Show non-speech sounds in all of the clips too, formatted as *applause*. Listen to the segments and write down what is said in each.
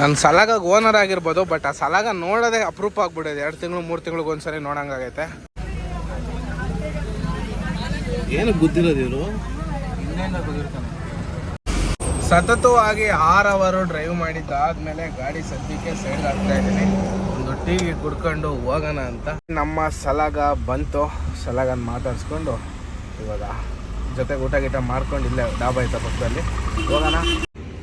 ನನ್ನ ಸಲಾಗ ಓನರ್ ಆಗಿರ್ಬೋದು ಬಟ್ ಆ ಸಲಾಗ ನೋಡೋದೇ ಅಪರೂಪ ಆಗ್ಬಿಡೋದು ಎರಡು ತಿಂಗಳು ಮೂರು ತಿಂಗಳಿಗೆ ಒಂದ್ಸರಿ ನೋಡಂಗಾಗೈತೆ ಏನು ಗೊತ್ತಿರೋದು ಇವರು? ಸತತವಾಗಿ ಆರ್ ಅವರು ಡ್ರೈವ್ ಮಾಡಿದ್ದಾದ್ಮೇಲೆ ಗಾಡಿ ಸದ್ಯಕ್ಕೆ ಸೈಡ್ ಆಗ್ತಾ ಇದ್ದೀನಿ. ಒಂದು ಟೀ ಕುಡ್ಕೊಂಡು ಹೋಗೋಣ ಅಂತ. ನಮ್ಮ ಸಲಾಗ ಬಂತು. ಸಲಾಗನ್ ಮಾತಾಡಿಸ್ಕೊಂಡು ಇವಾಗ ಜೊತೆಗೆ ಊಟ ಗೀಟ ಮಾಡ್ಕೊಂಡು ಇಲ್ಲೇ ಡಾಬಾ ಐತೆ ಪಕ್ಕದಲ್ಲಿ ಹೋಗೋಣ.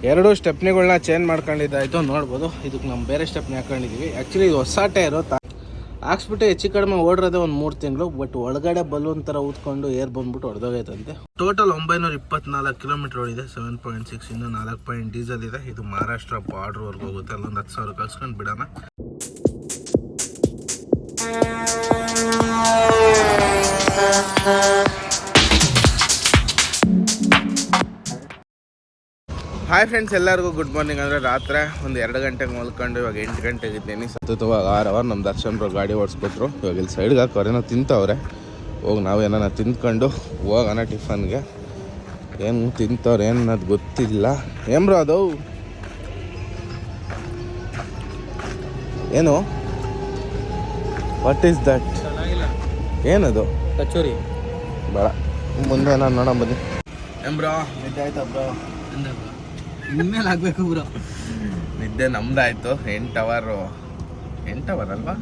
ಎರಡು ಸ್ಟೆಪ್ನಿಗಳನ್ನ ಚೇಂಜ್ ಮಾಡ್ಕೊಂಡಿದ್ದಾಯ್ತು ನೋಡ್ಬೋದು. ಇದಕ್ಕೆ ನಮ್ಮ ಬೇರೆ ಸ್ಟೆಪ್ನಿ ಹಾಕೊಂಡಿದ್ದೀವಿ. ಆ್ಯಕ್ಚುಲಿ ಇದು ಹೊಸ ಟೈರು ಹಾಕ್ಸ್ಬಿಟ್ಟು ಹೆಚ್ಚು ಕಡಿಮೆ ಓಡಿರೋದೇ ಒಂದು ಮೂರು ತಿಂಗಳು ಬಟ್ ಒಳಗಡೆ ಬಲೂನ್ ಥರ ಊದ್ಕೊಂಡು ಏರ್ ಬಂದ್ಬಿಟ್ಟು ಹೊಡೆದೋಗೈತಂತೆ ಟೋಟಲ್ ಒಂಬೈನೂರ ಇಪ್ಪತ್ನಾಲ್ಕು ಕಿಲೋಮೀಟರ್ ಓಡಿದೆ. ಸೆವೆನ್ ಪಾಯಿಂಟ್ ಸಿಕ್ಸ್ ಇನ್ನು ನಾಲ್ಕು ಪಾಯಿಂಟ್ ಡೀಸೆಲ್ ಇದೆ. ಇದು ಮಹಾರಾಷ್ಟ್ರ ಬಾರ್ಡ್ರ್ವರೆಗೆ ಹೋಗುತ್ತೆ. ಅಲ್ಲೊಂದು ಹತ್ತು ಸಾವಿರ ಕಳ್ಸ್ಕೊಂಡು ಬಿಡೋಣ. ಹಾಯ್ ಫ್ರೆಂಡ್ಸ್ ಎಲ್ಲರಿಗೂ ಗುಡ್ ಮಾರ್ನಿಂಗ್ ಅಂದರೆ ರಾತ್ರಿ ಒಂದು ಎರಡು ಗಂಟೆಗೆ ಮಲ್ಕೊಂಡು ಇವಾಗ ಎಂಟು ಗಂಟೆಗೆ ಇದ್ದೀನಿ. ಸತತವಾಗಿ ಆರು ಅವರ್ ನಮ್ಮ ದರ್ಶನರು ಗಾಡಿ ಓಡಿಸ್ಬಿಟ್ರು. ಇವಾಗ ಇಲ್ಲಿ ಸೈಡ್ಗೆ ಹಾಕೋರೇನೋ ತಿಂತವ್ರೆ. ಹೋಗಿ ನಾವು ಏನಾರ ತಿಂದ್ಕೊಂಡು ಹೋಗೋಣ ಟಿಫನ್ಗೆ ಏನು ತಿಂತವ್ರೆ ಏನು ಅನ್ನೋದು ಗೊತ್ತಿಲ್ಲ. ಏನ್ ಬ್ರೋ ಅದು? ಏನು? ವಾಟ್ ಈಸ್ ದಟ್ ಏನದು? ಕಚೋರಿ. ಬೇಡ. ಮುಂದೆ ನಾನು ನೋಡೋಣ ಬನ್ನಿ. ಏನ್ ಬ್ರೋ? ನಿದ್ದೆ ಆಯ್ತಾ ಬ್ರೋ. ಇನ್ಮೇಲೆ ಆಗ್ಬೇಕು ಬ್ರೋ ನಿದ್ದೆ ನಮ್ದಾಯ್ತು. ಎಂಟು ಅವರು ಎಂಟು ಅವರ್ ಅಲ್ವಾ?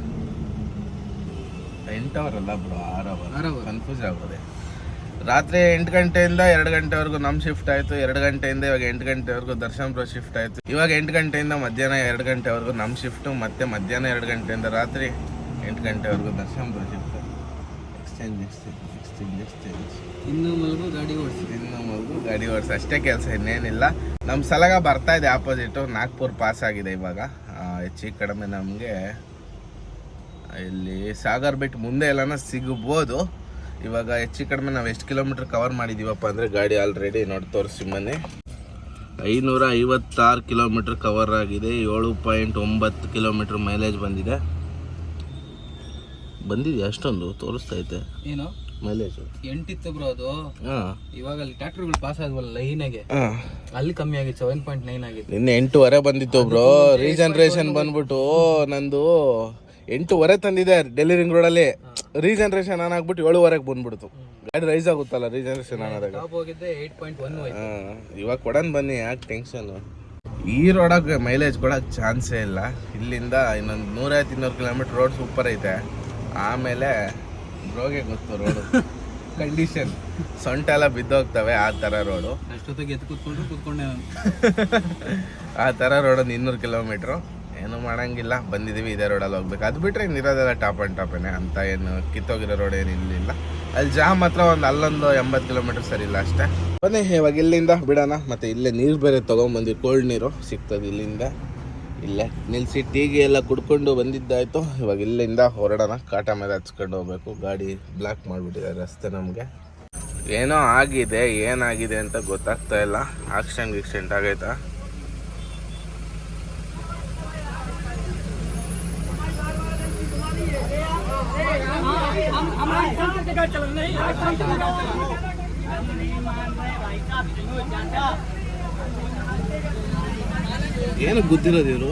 ಎಂಟು ಅವರ್ ಅಲ್ಲ ಬ್ರೋ ಆರು ಅವರ್ ಕನ್ಫ್ಯೂಸ್ ಆಗೋದೆ. ರಾತ್ರಿ ಎಂಟು ಗಂಟೆಯಿಂದ ಎರಡು ಗಂಟೆವರೆಗೂ ನಮ್ಮ ಶಿಫ್ಟ್ ಆಯಿತು. ಎರಡು ಗಂಟೆಯಿಂದ ಇವಾಗ ಎಂಟು ಗಂಟೆವರೆಗೂ ದರ್ಶನ್ ಬ್ರೋ ಶಿಫ್ಟ್ ಆಯಿತು. ಇವಾಗ ಎಂಟು ಗಂಟೆಯಿಂದ ಮಧ್ಯಾಹ್ನ ಎರಡು ಗಂಟೆವರೆಗೂ ನಮ್ಮ ಶಿಫ್ಟು ಮತ್ತೆ ಮಧ್ಯಾಹ್ನ ಎರಡು ಗಂಟೆಯಿಂದ ರಾತ್ರಿ ಎಂಟು ಗಂಟೆವರೆಗೂ Darshan bro shift exchange exchange ಇನ್ನು ಮಲಗು ಗಾಡಿ ಓಡಿಸಿ. ಇನ್ನು ಮಗು ಗಾಡಿ ಓಡಿಸ. ಅಷ್ಟೇ ಕೆಲಸ ಇನ್ನೇನಿಲ್ಲ. ನಮ್ಮ ಸಲಗ ಬರ್ತಾ ಇದೆ ಆಪೋಸಿಟ್ ನಾಗ್ಪುರ್ ಪಾಸ್ ಆಗಿದೆ ಇವಾಗ. ಹೆಚ್ಚಿ ಹೆಚ್ಚು ಕಡಿಮೆ ನಮಗೆ ಇಲ್ಲಿ ಸಾಗರ್ ಬಿಟ್ಟು ಮುಂದೆ ಎಲ್ಲನ ಸಿಗ್ಬೋದು. ಇವಾಗ ಹೆಚ್ಚು ಕಡಿಮೆ ನಾವು ಎಷ್ಟು ಕಿಲೋಮೀಟ್ರ್ ಕವರ್ ಮಾಡಿದ್ದೀವಪ್ಪ ಅಂದರೆ ಗಾಡಿ ಆಲ್ರೆಡಿ ನೋಡಿ ತೋರಿಸಿ ಮನೆ. ಐನೂರ ಐವತ್ತಾರು ಕಿಲೋಮೀಟ್ರ್ ಕವರ್ ಆಗಿದೆ. ಏಳು ಪಾಯಿಂಟ್ ಒಂಬತ್ತು ಕಿಲೋಮೀಟ್ರ್ ಮೈಲೇಜ್ ಬಂದಿದೆ. ಬಂದಿದೆ ಅಷ್ಟೊಂದು ತೋರಿಸ್ತೈತೆ ಏನು? ಮೈಲೇಜು ಎಂಟಿತ್ತು ಬ್ರೋ ಅದು. ಹಾಂ. ಇವಾಗ ಅಲ್ಲಿ ಟ್ರ್ಯಾಕ್ಟರ್ಗಳು ಪಾಸ್ ಆದ್ವಲ್ಲ ಲೈನಾಗೆ ಹಾಂ. ಅಲ್ಲಿ ಕಮ್ಮಿ ಆಗಿತ್ತು ಸೆವೆನ್ ಪಾಯಿಂಟ್ ನೈನ್ ಆಗಿತ್ತು. ನಿನ್ನೆ ಎಂಟೂವರೆ ಬಂದಿತ್ತು ಬ್ರೋ ರೀಜನ್ರೇಷನ್ ಬಂದ್ಬಿಟ್ಟು ನಂದು ಎಂಟೂವರೆ ತಂದಿದೆ ಡೆಲ್ಲಿ ರಿಂಗ್ ರೋಡಲ್ಲಿ ರೀಜನ್ರೇಷನ್ ಆನ್ ಆಗ್ಬಿಟ್ಟು ಏಳುವರೆಗೆ ಬಂದ್ಬಿಡ್ತು. ಗಾಡಿ ರೈಸ್ ಆಗುತ್ತಲ್ಲ ರೀಜನ್ರೇಷನ್ ಆನ್ ಆದಾಗ. ಇವಾಗ ಕೊಡನ್ ಬನ್ನಿ ಯಾಕೆ ಟೆನ್ಷನ್ ಈ ರೋಡಕ್ಕೆ ಮೈಲೇಜ್ ಕೊಡೋಕೆ ಚಾನ್ಸೇ ಇಲ್ಲ. ಇಲ್ಲಿಂದ ಇನ್ನೊಂದು ನೂರೈವತ್ತು ಇನ್ನೂರು ಕಿಲೋಮೀಟ್ರ್ ರೋಡ್ ಸೂಪರ್ ಐತೆ. ಆಮೇಲೆ ಬ್ರೋಗೆ ಗೊತ್ತು ರೋಡು. ಕಂಡೀಷನ್ ಸೊಂಟ ಎಲ್ಲ ಬಿದ್ದೋಗ್ತವೆ ಆ ಥರ ರೋಡು. ಅಷ್ಟೊತ್ತಿಗೆ ಎತ್ತು ಕೂತ್ಕೊಂಡೆ ನಾನು. *laughs* ಆ ಥರ ರೋಡ್ ಒಂದು ಇನ್ನೂರು ಕಿಲೋಮೀಟ್ರು ಏನು ಮಾಡಂಗಿಲ್ಲ. ಬಂದಿದ್ದೀವಿ ಇದೇ ರೋಡಲ್ಲಿ ಹೋಗ್ಬೇಕು. ಅದು ಬಿಟ್ಟರೆ ಇನ್ನಿರೋದೆಲ್ಲ ಟಾಪ್ ಆ್ಯಂಡ್ ಟಾಪೇನೆ ಅಂತ ಏನು ಕಿತ್ತೋಗಿರೋ ರೋಡ್ ಏನು ಇರಲಿಲ್ಲ ಅಲ್ಲಿ ಜಾಮ್ ಮಾತ್ರ ಒಂದು ಅಲ್ಲೊಂದು ಎಂಬತ್ತು ಕಿಲೋಮೀಟರ್ ಸರಿ ಇಲ್ಲ ಅಷ್ಟೇ. ಬನ್ನಿ ಇವಾಗ ಇಲ್ಲಿಂದ ಬಿಡೋಣ. ಮತ್ತು ಇಲ್ಲೇ ನೀರು ಬೇರೆ ತೊಗೊಂಬಂದು ಕೋಲ್ಡ್ ನೀರು ಸಿಗ್ತದೆ ಇಲ್ಲಿಂದ. ಇಲ್ಲೇ ನಿಲ್ಲಿಸಿ ಟೀಗೆ ಎಲ್ಲ ಕುಡ್ಕೊಂಡು ಬಂದಿದ್ದಾಯ್ತು ಇವಾಗ ಇಲ್ಲಿಂದ ಹೊರಡೋಣ ಕಾಟ ಮೇಲೆ ಹಚ್ಕೊಂಡು ಹೋಗ್ಬೇಕು ಗಾಡಿ ಬ್ಲಾಕ್ ಮಾಡಿಬಿಟ್ಟಿದ್ದಾರೆ ರಸ್ತೆ ನಮಗೆ ಏನೋ ಆಗಿದೆ ಏನಾಗಿದೆ ಅಂತ ಗೊತ್ತಾಗ್ತಾ ಇಲ್ಲ ಆಕ್ಸಿಡೆಂಟ್ ಗಿಕ್ಸಿಡೆಂಟ್ ಆಗೈತಾ ಏನು ಗೊತ್ತಿರೋದು ಇವರು?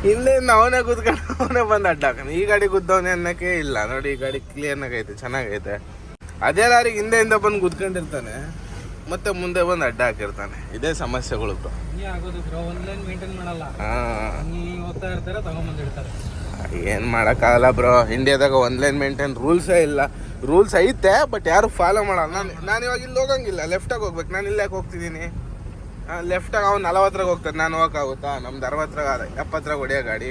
ಹಿಂದೆ *laughs* ಅವನೇ ಕುದ್ಕೊಂಡು ಅವನೇ ಬಂದು ಅಡ್ಡ ಹಾಕನ ಈ ಗಾಡಿ ಗುದ್ದವನೇ ಅನ್ನಕ್ಕೆ ಇಲ್ಲ. ನೋಡಿ ಈ ಗಾಡಿ ಕ್ಲಿಯರ್ ಆಗೈತೆ ಚೆನ್ನಾಗೈತೆ. ಅದೇ ಹಿಂದೆ ಹಿಂದೆ ಬಂದು ಕುತ್ಕೊಂಡಿರ್ತಾನೆ ಮತ್ತೆ ಮುಂದೆ ಬಂದು ಅಡ್ಡ ಹಾಕಿರ್ತಾನೆ ಇದೇ ಸಮಸ್ಯೆಗಳು ಏನ್ ಮಾಡೋಕ್ಕಾಗಲ್ಲ ಬ್ರೋ ಇಂಡಿಯಾದಾಗ ಒನ್ ಲೈನ್ ಮೇಂಟೈನ್ ರೂಲ್ಸೇ ಇಲ್ಲ. ರೂಲ್ಸ್ ಐತೆ ಬಟ್ ಯಾರು ಫಾಲೋ ಮಾಡಲ್ಲ. ನಾನು ನಾನು ಇವಾಗ ಇಲ್ಲಿ ಹೋಗಂಗಿಲ್ಲ. ಲೆಫ್ಟಾಗಿ ಹೋಗ್ಬೇಕು. ನಾನು ಇಲ್ಲೇ ಹೋಗ್ತಿದ್ದೀನಿ? ಲೆಫ್ಟಾಗಿ ಅವ್ನು ನಲವತ್ತರಾಗ ಹೋಗ್ತಾನೆ. ನಾನು ಹೋಗೋಕ್ಕಾಗುತ್ತಾ ನಮ್ದು ಅರವತ್ತರಾಗ ಎಪ್ಪತ್ತರಾಗ ಹೊಡಿಯೋ ಗಾಡಿ.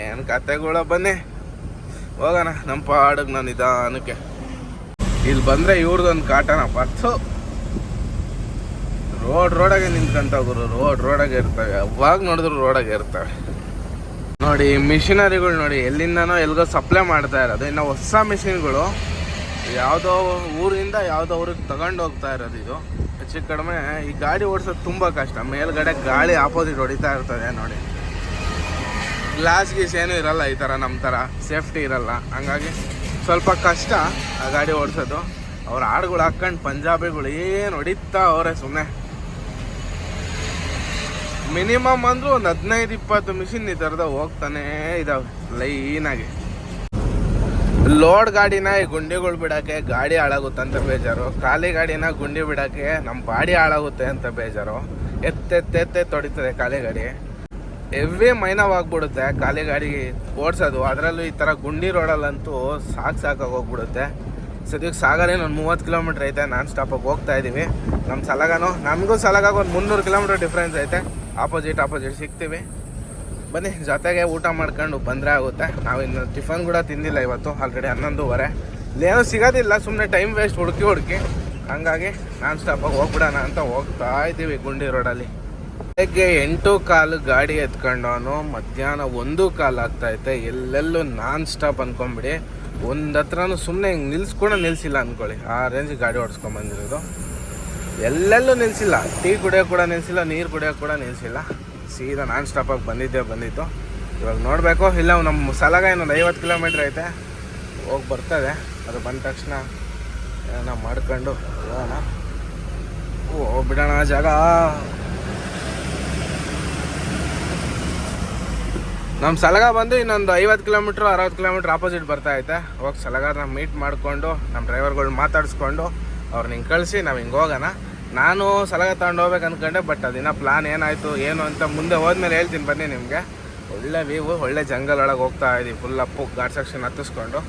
ಏನು ಕತೆಗಳ, ಬನ್ನಿ. ಹೋಗೋಣ. ನಮ್ಮ ಪಾಡಗೆ ನಾನು ನಿಧಾನಕ್ಕೆ. ಇಲ್ಲಿ ಬಂದರೆ ಇವ್ರದ್ದೊಂದು ಕಾಟನ ಪತ್ತು. ರೋಡ್ ರೋಡಾಗೆ ನಿಂತ್ಕೊಂತ ಗುರು. ರೋಡ್ ರೋಡಾಗೆ ಇರ್ತವೆ. ಅವಾಗ ನೋಡಿದ್ರು ರೋಡಾಗೆ ಇರ್ತವೆ. ನೋಡಿ, ಮಿಷಿನರಿಗಳು ನೋಡಿ, ಎಲ್ಲಿಂದನೋ ಎಲ್ಗೋ ಸಪ್ಲೈ ಮಾಡ್ತಾ ಇರೋದು. ಇನ್ನು ಹೊಸ ಮಿಷಿನ್ಗಳು ಯಾವುದೋ ಊರಿಂದ ಯಾವುದೋ ಊರಿಗೆ ತಗೊಂಡು ಹೋಗ್ತಾ ಇರೋದು ಇದು. ಹೆಚ್ಚು ಕಡಿಮೆ ಈ ಗಾಡಿ ಓಡಿಸೋದು ತುಂಬ ಕಷ್ಟ. ಮೇಲ್ಗಡೆ ಗಾಳಿ ಆಪೋಸಿಟ್ ಹೊಡಿತಾ ಇರ್ತದೆ ನೋಡಿ. ಗ್ಲಾಸ್ ಗೀಸ್ ಏನೂ ಇರಲ್ಲ ಈ ಥರ ನಮ್ಮ ಥರ ಸೇಫ್ಟಿ ಇರಲ್ಲ. ಹಂಗಾಗಿ ಸ್ವಲ್ಪ ಕಷ್ಟ ಆ ಗಾಡಿ ಓಡಿಸೋದು. ಅವ್ರ ಹಾಡುಗಳು ಹಾಕ್ಕೊಂಡು ಪಂಜಾಬಿಗಳು ಏನು ಹೊಡಿತಾ ಅವರೇ ಸುಮ್ಮನೆ ಮಿನಿಮಮ್ ಅಂದ್ರೂ ಒಂದು ಹದಿನೈದು, ಇಪ್ಪತ್ತು ಮಿಷಿನ್ ಈ ಥರದ ಹೋಗ್ತಾನೆ ಇದಾವೆ ಲೈನಾಗಿ ಲೋಡ್ ಗಾಡಿನ ಈ ಗುಂಡಿಗಳು ಬಿಡಕ್ಕೆ ಗಾಡಿ ಹಾಳಾಗುತ್ತೆ ಅಂತ ಬೇಜಾರು. ಖಾಲಿ ಗಾಡಿನ ಗುಂಡಿ ಬಿಡಕ್ಕೆ ನಮ್ಮ ಬಾಡಿ ಹಾಳಾಗುತ್ತೆ ಅಂತ ಬೇಜಾರು. ಎತ್ತೆತ್ತೆತ್ತೆ ತೊಡಿತದೆ ಖಾಲಿ ಗಾಡಿ. ಎವ್ವಿ ಮೈನವಾಗ್ಬಿಡುತ್ತೆ ಖಾಲಿ ಗಾಡಿ ಓಡಿಸೋದು. ಅದರಲ್ಲೂ ಈ ಥರ ಗುಂಡಿ ರೋಡಲ್ಲಂತೂ ಸಾಕು ಸಾಕಾಗಿ ಹೋಗ್ಬಿಡುತ್ತೆ. ಸದ್ಯಕ್ಕೆ ಸಾಗರೇನು ಒಂದು ಮೂವತ್ತು ಕಿಲೋಮೀಟ್ರ್ ಐತೆ, ನಾನ್ ಸ್ಟಾಪಾಗಿ ಹೋಗ್ತಾ ಇದ್ದೀವಿ ನಮ್ಮ ಸಲಗನು ನಮಗೂ ಸಲಗಾಗ ಒಂದು ಮುನ್ನೂರು ಕಿಲೋಮೀಟ್ರ್ ಡಿಫ್ರೆನ್ಸ್ ಐತೆ. ಆಪೋಸಿಟ್ ಆಪೋಸಿಟ್ ಸಿಗ್ತೀವಿ. ಬನ್ನಿ, ಜೊತೆಗೆ ಊಟ ಮಾಡ್ಕೊಂಡು ಬಂದರೆ ಆಗುತ್ತೆ. ನಾವು ಇನ್ನು ಟಿಫನ್ ಕೂಡ ತಿಂದಿಲ್ಲ ಇವತ್ತು ಆಲ್ರೆಡಿ ಹನ್ನೊಂದುವರೆ. ಇಲ್ಲೇನೂ ಸಿಗೋದಿಲ್ಲ ಸುಮ್ಮನೆ ಟೈಮ್ ವೇಸ್ಟ್ ಹುಡುಕಿ ಹುಡುಕಿ. ಹಂಗಾಗಿ ನಾನ್ ಸ್ಟಾಪಾಗಿ ಹೋಗ್ಬಿಡೋಣ ಅಂತ ಹೋಗ್ತಾ ಇದ್ದೀವಿ ಗುಂಡಿ ರೋಡಲ್ಲಿ ಬೆಳಗ್ಗೆ ಎಂಟು ಕಾಲು ಗಾಡಿ ಎತ್ಕೊಂಡವನು, ಮಧ್ಯಾಹ್ನ ಒಂದು ಕಾಲು ಆಗ್ತೈತೆ ಎಲ್ಲೆಲ್ಲೂ ನಾನ್ ಸ್ಟಾಪ್ ಅಂದ್ಕೊಂಬಿಡಿ ಒಂದು ಹತ್ರನೂ ಸುಮ್ಮನೆ ಹಿಂಗೆ ನಿಲ್ಲಿಸ್ಕೊಂಡು ನಿಲ್ಸಿಲ್ಲ ಅನ್ಕೊಳ್ಳಿ. ಆ ರೇಂಜ್ ಗಾಡಿ ಓಡಿಸ್ಕೊಂಡ್ ಬಂದಿರೋದು. ಎಲ್ಲೆಲ್ಲೂ ನಿಲ್ಸಿಲ್ಲ. ಟೀ ಕುಡಿಯೋಕೆ ಕೂಡ ನಿಲ್ಸಿಲ್ಲ, ನೀರು ಕುಡಿಯೋಕೆ ಕೂಡ ನಿಲ್ಸಿಲ್ಲ. ಸೀದಾ ನಾನ್ ಸ್ಟಾಪಾಗಿ ಬಂದಿದ್ದೆ ಬಂದಿತ್ತು. ಇವಾಗ ನೋಡಬೇಕು, ಇಲ್ಲ ನಮ್ಮ ಸಲಗ ಇನ್ನೊಂದು ಐವತ್ತು ಕಿಲೋಮೀಟ್ರ್ ಐತೆ. ಹೋಗಿ ಬರ್ತದೆ. ಅದು ಬಂದ ತಕ್ಷಣ ಏನೋ ಮಾಡ್ಕೊಂಡು ಹೋಗೋಣ. ಓ ಬಿಡೋಣ ಜಾಗ. ನಮ್ಮ ಸಲಗ ಬಂದು ಇನ್ನೊಂದು ಐವತ್ತು ಕಿಲೋಮೀಟ್ರ್ ಅರವತ್ತು ಕಿಲೋಮೀಟ್ರ್ ಆಪೋಸಿಟ್ ಬರ್ತಾ ಐತೆ. ಹೋಗಿ ಸಲಗಾರನ ಮೀಟ್ ಮಾಡಿಕೊಂಡು ನಮ್ಮ ಡ್ರೈವರ್ಗಳು ಮಾತಾಡಿಸ್ಕೊಂಡು ಅವ್ರನ್ನ ಹಿಂಗೆ ಕಳಿಸಿ, ನಾವು ಹಿಂಗೆ ಹೋಗೋಣ. ನಾನು ಸಲಹೆ ತಗೊಂಡು ಹೋಗ್ಬೇಕು ಅಂದ್ಕೊಂಡೆ ಬಟ್ ಅದಿನ್ನ ಪ್ಲಾನ್ ಏನಾಯಿತು, ಏನು ಅಂತ ಮುಂದೆ ಹೋದ್ಮೇಲೆ ಹೇಳ್ತೀನಿ ಬನ್ನಿ ನಿಮಗೆ. ಒಳ್ಳೆ ವ್ಯೂ ಒಳ್ಳೆ ಜಂಗಲ್ ಒಳಗೆ ಹೋಗ್ತಾ ಇದ್ದೀವಿ ಫುಲ್ ಅಪ್ಪು ಗಾಡ್ ಸೆಕ್ಷನ್ ಹತ್ತಿಸ್ಕೊಂಡು.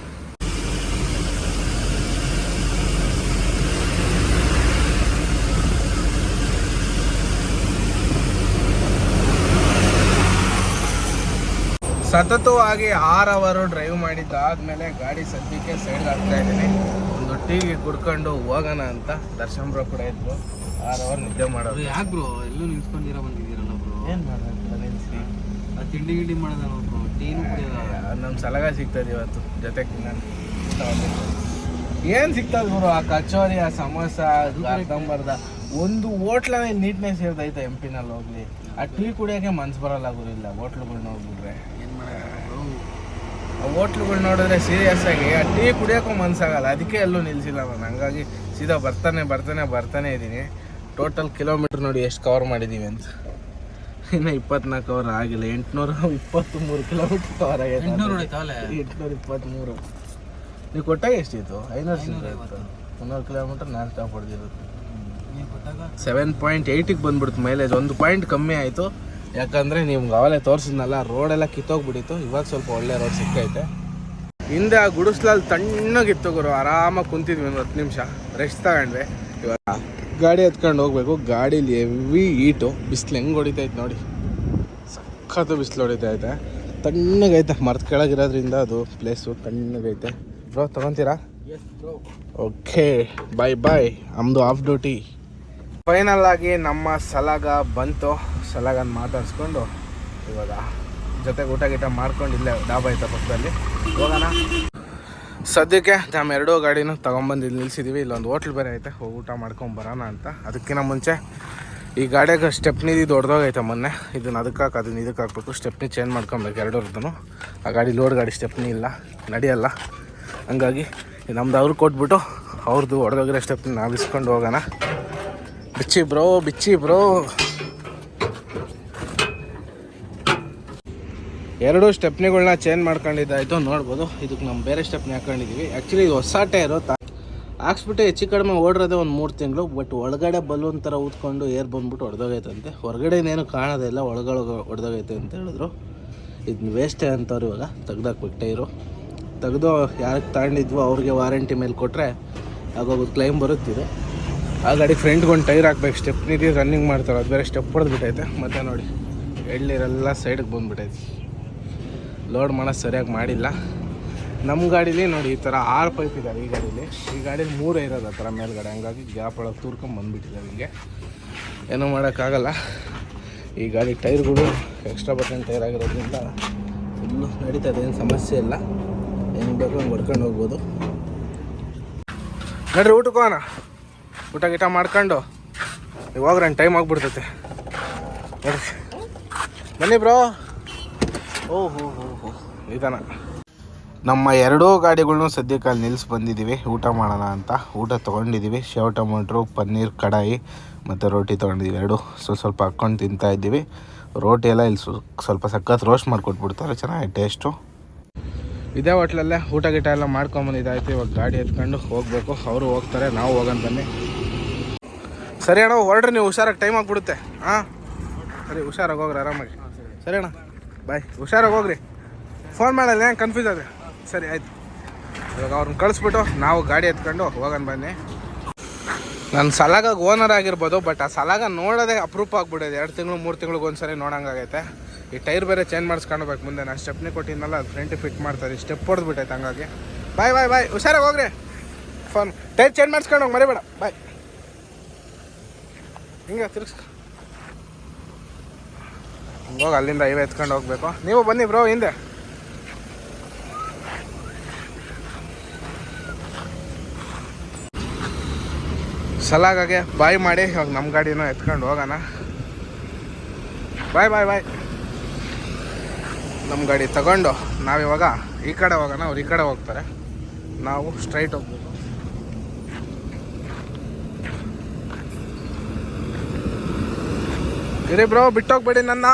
ಸತತವಾಗಿ ಆರು ಅವರು ಡ್ರೈವ್ ಮಾಡಿದ್ದಾದ್ಮೇಲೆ ಗಾಡಿ ಸದ್ಯಕ್ಕೆ ಸೈಡ್ ಆಗ್ತಾ ಇದ್ದೀನಿ. ಒಂದು ಟೀಗೆ ಕುಡ್ಕೊಂಡು ಹೋಗೋಣ ಅಂತ ದರ್ಶನ್ ಬ್ರೋ ಕೂಡ ಇದ್ರು. ಆರು ಅವರ್ ನಿದ್ದೆ ಮಾಡೋದು. ಯಾಕೆ ಬ್ರೋ? ಎಲ್ಲೂ ನಿಲ್ಸ್ಕೊಂಡಿರ ಬಂದಿದ್ದೀರಲ್ಲ ಬ್ರೋ? ಏನು ಮಾಡೋದು? ತಿಂಡಿ ಗಿಂಡಿ ಮಾಡೋದಲ್ಲ ಬ್ರೋ? ಟೀನು ಕುಡಿಯೋದ ನಮ್ಮ ಸಲಗ ಸಿಗ್ತದೆ ಇವತ್ತು. ಜೊತೆಗೆ ನಾನು ಏನು ಸಿಗ್ತದೆ ಗುರು ಆ ಕಚೋರಿ ಆ ಸಮೋಸ ಅರ್ಧಂಬರ್ಧ ಒಂದು ಹೋಟ್ಲನೇ ನೀಟ್ನೆಸ್ ಇರ್ತೈತೆ ಎಂ ಪಿನಲ್ಲಿ ಹೋಗ್ಲಿ. ಆ ಟೀ ಕುಡಿಯೋಕೆ ಮನ್ಸು ಬರಲ್ಲ ಇಲ್ಲ. ಹೋಟ್ಲುಗಳು ನೋಡ್ಬಿಟ್ರೆ. ಹೋಟ್ಲುಗಳು ನೋಡಿದ್ರೆ ಸೀರಿಯಸ್ ಆಗಿ ಆ ಟೀ ಕುಡಿಯೋಕ್ಕೂ ಮನಸ್ಸಾಗಲ್ಲ ಅದಕ್ಕೆ ಎಲ್ಲೂ ನಿಲ್ಲಿಸಿಲ್ಲ ನಾನು. ಹಂಗಾಗಿ ಸೀದಾ ಬರ್ತಾನೆ ಬರ್ತಾನೆ ಬರ್ತಾನೆ ಇದ್ದೀನಿ. ಟೋಟಲ್ ಕಿಲೋಮೀಟ್ರ್ ನೋಡಿ ಎಷ್ಟು ಕವರ್ ಮಾಡಿದ್ದೀವಿ ಅಂತ. ಇನ್ನು ಇಪ್ಪತ್ನಾಲ್ಕು ಅವರ್ ಆಗಿಲ್ಲ. ಎಂಟುನೂರ ಇಪ್ಪತ್ತ್ಮೂರು ಕಿಲೋಮೀಟ್ರ್ ಕವರ್ ಆಗಿದೆ ಎಂಟ್ನೂರು ಇಪ್ಪತ್ತ್ಮೂರು ನೀವು ಕೊಟ್ಟಾಗ ಎಷ್ಟಿತ್ತು? ಐನೂರು ಐವತ್ತು. ಮುನ್ನೂರು ಕಿಲೋಮೀಟ್ರ್ ನಾನ್ ಸ್ಟಾಪ್ ಹೊಡೆದಿರುತ್ತೆ ಸೆವೆನ್ ಪಾಯಿಂಟ್ ಏಯ್ಟಿಗೆ ಬಂದ್ಬಿಡ್ತು ಮೈಲೇಜ್ ಒಂದು ಪಾಯಿಂಟ್ ಕಮ್ಮಿ ಆಯಿತು. ಯಾಕಂದರೆ ನಿಮ್ಗೆ ಅವಾಗಲೇ ತೋರಿಸಿದ್ನಲ್ಲ ರೋಡೆಲ್ಲ ಕಿತ್ತೋಗ್ಬಿಟ್ಟಿತ್ತು. ಇವಾಗ ಸ್ವಲ್ಪ ಒಳ್ಳೆ ರೋಡ್ ಸಿಕ್ಕೈತೆ. ಹಿಂದೆ ಆ ಗುಡಿಸ್ಲಲ್ಲಿ ತಣ್ಣಗಿತ್ತು ಗುರು ಆರಾಮಾಗಿ ಕುಂತಿದ್ವಿ ಒಂದು ಹತ್ತು ನಿಮಿಷ. ರೆಸ್ಟ್ ತಗೊಂಡ್ವಿ. ಇವಾಗ ಗಾಡಿ ಎತ್ಕೊಂಡು ಹೋಗ್ಬೇಕು ಗಾಡೀಲಿ ಹೆವಿ ಈಟು ಬಿಸಿಲು ಹೆಂಗೆ ಹೊಡಿತೈತೆ ನೋಡಿ. ಸಖತ್ತು ಬಿಸಿಲು ಹೊಡಿತೈತೆ. ತಣ್ಣಗೈತೆ ಮರದ ಕೆಳಗಿರೋದ್ರಿಂದ ಅದು ಪ್ಲೇಸು ತಣ್ಣಗೈತೆ ಬ್ರೋ ತೊಗೊತೀರಾ? ಓಕೆ ಬಾಯ್ ಬಾಯ್ ನಮ್ಮದು ಆಫ್ ಡ್ಯೂಟಿ ಫೈನಲ್ ಆಗಿ ನಮ್ಮ ಸಲಗ ಬಂತು. ಸಲಗನ್ ಮಾತಾಡಿಸ್ಕೊಂಡು ಇವಾಗ ಜೊತೆಗೆ ಊಟ ಗೀಟ ಮಾಡ್ಕೊಂಡು ಇಲ್ಲೇ ಡಾಬಾ ಐತೆ ಪಕ್ಕದಲ್ಲಿ. ಹೋಗೋಣ. ಸದ್ಯಕ್ಕೆ ನಮ್ಮ ಎರಡೂ ಗಾಡಿನೂ ತೊಗೊಂಬಂದು ಇಲ್ಲಿ ನಿಲ್ಸಿದ್ದೀವಿ ಇಲ್ಲೊಂದು ಹೋಟ್ಲ್ ಬೇರೆ ಐತೆ. ಹೋಗಿ ಊಟ ಮಾಡ್ಕೊಂಡು ಬರೋಣ ಅಂತ. ಅದಕ್ಕಿಂತ ಮುಂಚೆ ಈ ಗಾಡಿಯಾಗ ಸ್ಟೆಪ್ನಿದು ದೊಡ್ಡದಾಗೈತೆ ಮೊನ್ನೆ. ಇದನ್ನು ಅದಕ್ಕೆ ಹಾಕಿ ಅದನ್ನ ಇದಕ್ಕೆ ಹಾಕ್ಬೇಕು ಸ್ಟೆಪ್ನಿ ಚೇಂಜ್ ಮಾಡ್ಕೊಬೇಕು ಎರಡರದ್ದು ಆ ಗಾಡಿ ಲೋಡ್ ಗಾಡಿ ಸ್ಟೆಪ್ನಿ ಇಲ್ಲ. ನಡೆಯಲ್ಲ. ಹಂಗಾಗಿ ನಮ್ದು ಅವ್ರು ಕೊಟ್ಬಿಟ್ಟು ಅವ್ರದ್ದು ಹೊಡೆದೋಗಿರೋ ಸ್ಟೆಪ್ನಿ ನಾವು ಇಸ್ಕೊಂಡು ಹೋಗೋಣ. ಬಿಚ್ಚಿ ಬ್ರೋ ಬಿಚ್ಚಿ ಬ್ರೋ. ಎರಡು ಸ್ಟೆಪ್ನಿಗಳನ್ನ ಚೇಂಜ್ ಮಾಡ್ಕೊಂಡಿದ್ದಾಯ್ತು ನೋಡ್ಬೋದು. ಇದಕ್ಕೆ ನಮ್ಮ ಬೇರೆ ಸ್ಟೆಪ್ನಿ ಹಾಕೊಂಡಿದ್ದೀವಿ ಆ್ಯಕ್ಚುಲಿ ಇದು ಹೊಸ ಟೈರು ಹಾಕ್ಸ್ಬಿಟ್ಟು ಹೆಚ್ಚು ಕಡಿಮೆ ಓಡಿರೋದೆ ಒಂದು ಮೂರು ತಿಂಗಳು, ಬಟ್ ಒಳಗಡೆ ಬಲೂನ್ ಥರ ಊದ್ಕೊಂಡು ಏರ್ ಬಂದ್ಬಿಟ್ಟು ಹೊಡೆದೋಗೈತಂತೆ ಹೊರಗಡೆ ಇನ್ನೇನು ಕಾಣೋದೇ ಇಲ್ಲ, ಒಳಗೊಳಗೆ ಹೊಡೆದೋಗೈತೆ ಅಂತ ಹೇಳಿದ್ರು. ಇದನ್ನ ವೇಸ್ಟೇ ಅಂತವ್ರು ಇವಾಗ ತೆಗ್ದಾಕ್ಬೇಕು ಟೈರು. ತೆಗೆದು ಯಾರಿಗೆ ತಗೊಂಡಿದ್ವೋ ಅವ್ರಿಗೆ ವಾರಂಟಿ ಮೇಲೆ ಕೊಟ್ಟರೆ ಆಗೋಗೋದು ಕ್ಲೈಮ್ ಬರುತ್ತಿದೆ. ಆ ಗಾಡಿ ಫ್ರೆಂಟ್ಗೊಂದು ಟೈರ್ ಹಾಕ್ಬೇಕು. ಸ್ಟೆಪ್ ನೀತಿ ರನ್ನಿಂಗ್ ಮಾಡ್ತಾರೆ. ಅದು ಬೇರೆ ಸ್ಟೆಪ್ ಹೊಡೆದ್ಬಿಟ್ಟೈತೆ ಮತ್ತೆ ನೋಡಿ, ಎಳ್ನೀರೆಲ್ಲ ಸೈಡಿಗೆ ಬಂದುಬಿಟ್ಟೈತೆ ಲೋಡ್ ಮಾಡೋದು ಸರಿಯಾಗಿ ಮಾಡಿಲ್ಲ. ನಮ್ಮ ಗಾಡೀಲಿ ನೋಡಿ, ಈ ಥರ ಆರು ಪೈಪ್ ಇದ್ದಾರೆ ಈ ಗಾಡೀಲಿ. ಈ ಗಾಡೀಲಿ ಮೂರೇ ಇರೋದು ಆ ಥರ ಮೇಲ್ಗಡೆ. ಹಂಗಾಗಿ ಗ್ಯಾಪ್ ಒಳಗೆ ತೂರ್ಕೊಂಡು ಬಂದುಬಿಟ್ಟಿದ್ದಾವೆ ಹಿಂಗೆ. ಏನೂ ಮಾಡೋಕ್ಕಾಗಲ್ಲ. ಈ ಗಾಡಿ ಟೈರ್ಗಳು ಎಕ್ಸ್ಟ್ರಾ ಬಟನ್ ಟೈರ್ ಆಗಿರೋದ್ರಿಂದ ಫುಲ್ಲು ನಡೀತದೆ ಏನು ಸಮಸ್ಯೆ ಇಲ್ಲ. ಏನು ಬೇಕು ಹಂಗೆ ಹೊಡ್ಕೊಂಡು ಹೋಗ್ಬೋದು. ನಡ್ರಿ ಊಟಕ್ಕೆ ಹೋಗೋಣ. ಊಟ ಗೀಟ ಮಾಡ್ಕೊಂಡು ಇವಾಗ ಟೈಮ್ ಆಗ್ಬಿಡ್ತೈತೆ. ಬನ್ನಿ ಬ್ರೋ ಓ ಹೋ ಹೋ ಹೋ. ನಿಧಾನ. ನಮ್ಮ ಎರಡೂ ಗಾಡಿಗಳ್ನು ಸದ್ಯಕ್ಕೆ ಅಲ್ಲಿ ನಿಲ್ಸಿ ಬಂದಿದ್ದೀವಿ. ಊಟ ಮಾಡೋಣ ಅಂತ. ಊಟ ತೊಗೊಂಡಿದ್ದೀವಿ. ಶೇವ್ ಟೊಮೊಟ್ರು ಪನ್ನೀರ್ ಕಡಾಯಿ ಮತ್ತು ರೋಟಿ ತೊಗೊಂಡಿದ್ದೀವಿ ಎರಡು. ಸ್ವಲ್ಪ ಸ್ವಲ್ಪ ಹಾಕ್ಕೊಂಡು ತಿಂತಾ ಇದ್ದೀವಿ. ರೋಟಿ ಎಲ್ಲ ಇಲ್ಲಿ ಸ್ವಲ್ಪ ಸಖತ್ ರೋಸ್ಟ್ ಮಾಡಿಕೊಟ್ಬಿಡ್ತಾರೆ. ಚೆನ್ನಾಗಿ ಟೇಸ್ಟು ಇದೇ ಹೋಟ್ಲಲ್ಲೇ ಊಟ ಗೀಟ ಎಲ್ಲ ಮಾಡ್ಕೊಂಬಂದಿದ್ದಾಯ್ತು ಇವಾಗ ಗಾಡಿ ಎತ್ಕೊಂಡು ಹೋಗಬೇಕು. ಅವರು ಹೋಗ್ತಾರೆ ನಾವು ಹೋಗೋಣ ಬನ್ನಿ. ಸರಿ ಅಣ್ಣ, ಹೊರಡ್ರಿ, ನೀವು ಹುಷಾರಾಗಿ ಟೈಮ್ ಆಗಿಬಿಡುತ್ತೆ. ಹಾಂ? ಸರಿ, ಹುಷಾರಾಗಿ ಹೋಗ್ರಿ, ಆರಾಮಾಗಿ. ಸರಿ ಅಣ್ಣ ಬಾಯ್ ಹುಷಾರಾಗಿ ಹೋಗ್ರಿ. ಫೋನ್ ಮಾಡಲ್ಲ, ಏನು ಕನ್ಫ್ಯೂಸ್ ಆದ್ರೆ ಸರಿ, ಆಯ್ತು. ಇವಾಗ ಅವ್ರನ್ನ ಕಳಿಸ್ಬಿಟ್ಟು ನಾವು ಗಾಡಿ ಎತ್ಕೊಂಡು ಹೋಗೋಣ ಬನ್ನಿ. ನನ್ನ ಸಲಾಗ ಓನರ್ ಆಗಿರ್ಬೋದು ಬಟ್ ಆ ಸಲಾಗ ನೋಡೋದೇ ಅಪರೂಪ ಆಗ್ಬಿಡೋದು ಎರಡು ತಿಂಗಳು, ಮೂರು ತಿಂಗಳಿಗೆ ಒಂದ್ಸರಿ ನೋಡೋಂಗಾಗೈತೆ ಈ ಟೈರ್ ಬೇರೆ ಚೇಂಜ್ ಮಾಡಿಸ್ಕೊಳ್ಬೇಕು ಮುಂದೆ. ನಾನು ಸ್ಟೆಪ್ನಿ ಕೊಟ್ಟಿದ್ನಲ್ಲ, ಅದು ಫ್ರಂಟ್ ಫಿಟ್ ಮಾಡ್ತಾರೆ. ಸ್ಟೆಪ್ ಹೊಡೆದ್ಬಿಟ್ಟೈತೆ ಹಂಗಾಗಿ. ಬಾಯ್ ಬಾಯ್ ಬಾಯ್ ಹುಷಾರಾಗಿ ಹೋಗ್ರಿ. ಫೋನ್ ಟೈರ್ ಚೇಂಜ್ ಮಾಡಿಸ್ಕೊಂಡು ಹೋಗಿ, ಮರಿಬೇಡ. ಬಾಯ್ ಹಿಂಗೆ ತಿರ್ಗಿಸ್. ಹೋಗಿ ಅಲ್ಲಿಂದ ಹೈವೇ ಎತ್ಕೊಂಡು ಹೋಗ್ಬೇಕು. ನೀವು ಬನ್ನಿ ಬ್ರೋ ಹಿಂದೆ. ಸಲಾಗಾಗೆ ಬಾಯ್ ಮಾಡಿ, ಇವಾಗ ನಮ್ಮ ಗಾಡಿನೂ ಎತ್ಕೊಂಡು ಹೋಗೋಣ. ಬಾಯ್ ಬಾಯ್ ಬಾಯ್. ನಮ್ಮ ಗಾಡಿ ತಗೊಂಡು ನಾವಿವಾಗ ಈ ಕಡೆ ಹೋಗೋಣ, ಅವ್ರು ಈ ಕಡೆ ಹೋಗ್ತಾರೆ. ನಾವು ಸ್ಟ್ರೈಟ್ ಹೋಗ್ಬೇಕು. ಇರಿ ಬ್ರೋ, ಬಿಟ್ಟೋಗ್ಬೇಡಿ ನನ್ನ.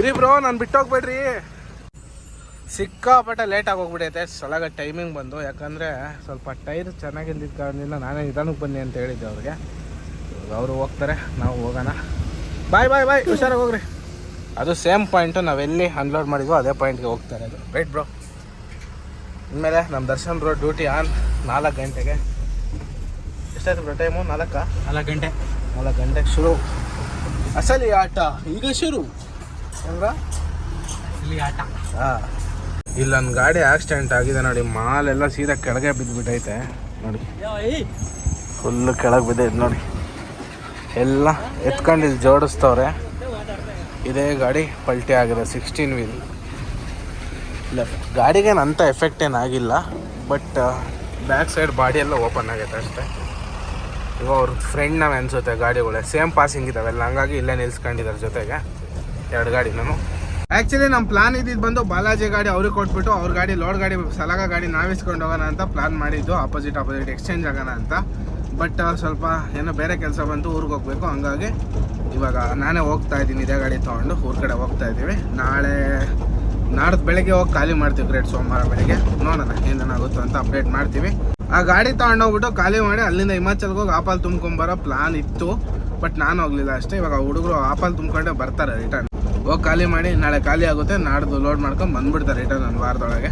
ಇರಿ ಬ್ರೋ, ನಾನು ಬಿಟ್ಟೋಗ್ಬೇಡ್ರಿ. ಸಿಕ್ಕಾಪಟ್ಟೆ ಲೇಟ್ ಆಗಿ ಸೊಳಗ ಟೈಮಿಂಗ್ ಬಂದು, ಯಾಕಂದರೆ ಸ್ವಲ್ಪ ಟೈರ್ ಚೆನ್ನಾಗಿಲ್ದಿದ್ದ ಕಾರಣದಿಂದ ನಾನೇ ನಿಧಾನಕ್ಕೆ ಬನ್ನಿ ಅಂತ ಹೇಳಿದ್ದೆ ಅವ್ರಿಗೆ. ಅವರು ಹೋಗ್ತಾರೆ, ನಾವು ಹೋಗೋಣ. ಬಾಯ್ ಬಾಯ್ ಬಾಯ್ ಹುಷಾರಾಗಿ ಹೋಗ್ರಿ. ಅದು ಸೇಮ್ ಪಾಯಿಂಟು ನಾವೆಲ್ಲಿ ಅನ್ಲೋಡ್ ಮಾಡಿದ್ವೋ ಅದೇ ಪಾಯಿಂಟ್ಗೆ ಹೋಗ್ತಾರೆ ಅದು. ರೈಟ್ ಬ್ರೋ ಇನ್ಮೇಲೆ ನಮ್ಮ ದರ್ಶನ್ ಬ್ರೋ ಡ್ಯೂಟಿ ಆನ್ ನಾಲ್ಕು ಗಂಟೆಗೆ. ಎಷ್ಟಾಯ್ತು ಬ್ರೋ ಟೈಮು ನಾಲ್ಕಾ? ನಾಲ್ಕು ಗಂಟೆ. ನಾಲ್ಕು ಗಂಟೆಗೆ ಶುರು. ಅಸಲಿ ಆಟ ಈಗ ಶುರು. ಹೆಂಗ ಇಲ್ಲಿ ಆಟ. ಹಾಂ. ಇಲ್ಲೊಂದು ಗಾಡಿ ಆಕ್ಸಿಡೆಂಟ್ ಆಗಿದೆ ನೋಡಿ ಮಾಲೆಲ್ಲ ಸೀದಾ ಕೆಳಗೆ ಬಿದ್ದುಬಿಟ್ಟೈತೆ ನೋಡಿ. ಫುಲ್ಲು ಕೆಳಗೆ ಬಿದ್ದೈತೆ ನೋಡಿ. ಎಲ್ಲ ಎತ್ಕೊಂಡು ಇಲ್ಲಿ ಜೋಡಿಸ್ತವ್ರೆ. ಇದೇ ಗಾಡಿ ಪಲ್ಟಿ ಆಗಿದೆ ಸಿಕ್ಸ್ಟೀನ್ ವೀಲ್ ಇಲ್ಲ ಗಾಡಿಗೇನು ಅಂಥ ಎಫೆಕ್ಟ್ ಏನಾಗಿಲ್ಲ ಆಗಿಲ್ಲ ಬಟ್ ಬ್ಯಾಕ್ ಸೈಡ್ ಬಾಡಿ ಎಲ್ಲ ಓಪನ್ ಆಗೈತೆ ಅಷ್ಟೇ. ಇವಾಗ ಅವ್ರ ಫ್ರೆಂಡ್ ನಾವೇ ಅನ್ಸುತ್ತೆ ಗಾಡಿಗಳೇ. ಸೇಮ್ ಪಾಸಿಂಗ್ ಇದಾವೆಲ್ಲ. ಹಂಗಾಗಿ ಇಲ್ಲೇ ನಿಲ್ಸ್ಕೊಂಡಿದ್ದಾರೆ ಜೊತೆಗೆ. ಎರಡು ಗಾಡಿ ನಾನು. ಆ್ಯಕ್ಚುಲಿ ನಮ್ಮ ಪ್ಲಾನ್ ಇದ್ದಿದ್ದು ಬಂದು ಬಾಲಾಜಿ ಗಾಡಿ ಅವ್ರಿಗೆ ಕೊಟ್ಬಿಟ್ಟು ಅವ್ರ ಗಾಡಿ, ಲೋಡ್ ಗಾಡಿ, ಸಲಗ ಗಾಡಿ ನಾವಿಸ್ಕೊಂಡು ಹೋಗೋಣ ಅಂತ ಪ್ಲಾನ್ ಮಾಡಿದ್ದು. ಆಪೋಸಿಟ್ ಆಪೋಸಿಟ್ ಎಕ್ಸ್ಚೇಂಜ್ ಆಗೋಣ ಅಂತ. ಬಟ್ ಸ್ವಲ್ಪ ಏನೋ ಬೇರೆ ಕೆಲಸ ಬಂತು, ಊರಿಗೆ ಹೋಗ್ಬೇಕು. ಹಂಗಾಗಿ ಇವಾಗ ನಾನೇ ಹೋಗ್ತಾ ಇದ್ದೀನಿ. ಇದೇ ಗಾಡಿ ತೊಗೊಂಡು ಊರ ಹೋಗ್ತಾ ಇದ್ದೀವಿ. ನಾಳೆ ನಾಡ್ದು ಬೆಳಗ್ಗೆ ಹೋಗಿ ಖಾಲಿ ಮಾಡ್ತೀವಿ ಗ್ರೇಟ್ ಸೋಮವಾರ ಬೆಳಗ್ಗೆ. ನೋಡೋಣ ಏನೇನಾಗುತ್ತೋ ಅಂತ ಅಪ್ಡೇಟ್ ಮಾಡ್ತೀವಿ. ಆ ಗಾಡಿ ತಗೊಂಡೋಗ್ಬಿಟ್ಟು ಖಾಲಿ ಮಾಡಿ ಅಲ್ಲಿಂದ ಹಿಮಾಚಲ್ಗೆ ಹೋಗಿ ಆಪಲ್ ತುಂಬ್ಕೊಂಬರೋ ಪ್ಲಾನ್ ಇತ್ತು. ಬಟ್ ನಾನು ಹೋಗ್ಲಿಲ್ಲ ಅಷ್ಟೇ. ಇವಾಗ ಹುಡುಗರು ಆಪಲ್ ತುಂಬ್ಕೊಂಡೆ ಬರ್ತಾರೆ ರಿಟರ್ನ್ ಹೋಗಿ ಖಾಲಿ ಮಾಡಿ ನಾಳೆ ಖಾಲಿ ಆಗುತ್ತೆ. ನಾಡ್ದು ಲೋಡ್ ಮಾಡ್ಕೊಂಡು ಬಂದ್ಬಿಡ್ತಾರೆ ರಿಟರ್ನ್ ಒಂದು ವಾರದೊಳಗೆ.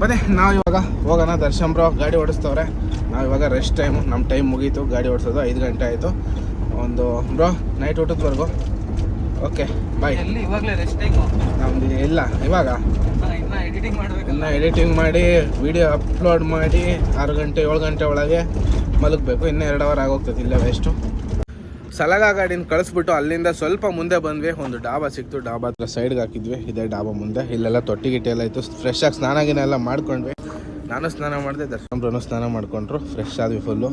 ಬನ್ನಿ, ನಾವು ಇವಾಗ ಹೋಗೋಣ. ದರ್ಶನ್ ಬ್ರೋ ಗಾಡಿ ಓಡಿಸ್ತವ್ರೆ. ನಾವು ಇವಾಗ ರೆಸ್ಟ್ ಟೈಮು ನಮ್ಮ ಟೈಮ್ ಮುಗೀತು. ಗಾಡಿ ಓಡಿಸೋದು ಐದು ಗಂಟೆ ಆಯಿತು. ಒಂದು ಬ್ರೋ ನೈಟ್ ಊಟದವರೆಗೂ ಓಕೆ ಬಾಯ್ ಎಲ್ಲಿ? ಇವಾಗಲೇ ರೆಸ್ಟ್ ಟೈಮು ನಮ್ದು ಇಲ್ಲ ಇವಾಗ. ಇನ್ನ ಎಡಿಟಿಂಗ್ ಮಾಡಿ ವಿಡಿಯೋ ಅಪ್ಲೋಡ್ ಮಾಡಿ ಆರು ಗಂಟೆ ಏಳು ಗಂಟೆ ಒಳಗೆ ಮಲಗಬೇಕು. ಇನ್ನೂ ಎರಡು ಅವರ್ ಆಗೋಗ್ತದೆ ಇಲ್ಲ ವೇಸ್ಟು ಸಲಗ ಗಾಡಿನ ಕಳಿಸ್ಬಿಟ್ಟು ಅಲ್ಲಿಂದ ಸ್ವಲ್ಪ ಮುಂದೆ ಬಂದ್ವಿ. ಒಂದು ಡಾಬಾ ಸಿಕ್ತು ಡಾಬಾ ಹತ್ರ ಸೈಡ್ಗೆ ಹಾಕಿದ್ವಿ. ಇದೇ ಡಾಬಾ ಮುಂದೆ. ಇಲ್ಲೆಲ್ಲ ತೊಟ್ಟಿ ಗಿಟ್ಟಿ ಎಲ್ಲ ಇತ್ತು. ಫ್ರೆಶ್ ಆಗಿ ಸ್ನಾನ ಗಿನ ಎಲ್ಲ ಮಾಡ್ಕೊಂಡ್ವಿ. ನಾನು ಸ್ನಾನ ಮಾಡಿದೆ ದರ್ಶನ್ಬ್ರನು ಸ್ನಾನ ಮಾಡಿಕೊಂಡ್ರು ಫ್ರೆಶ್ ಆದ್ವಿ ಫುಲ್ಲು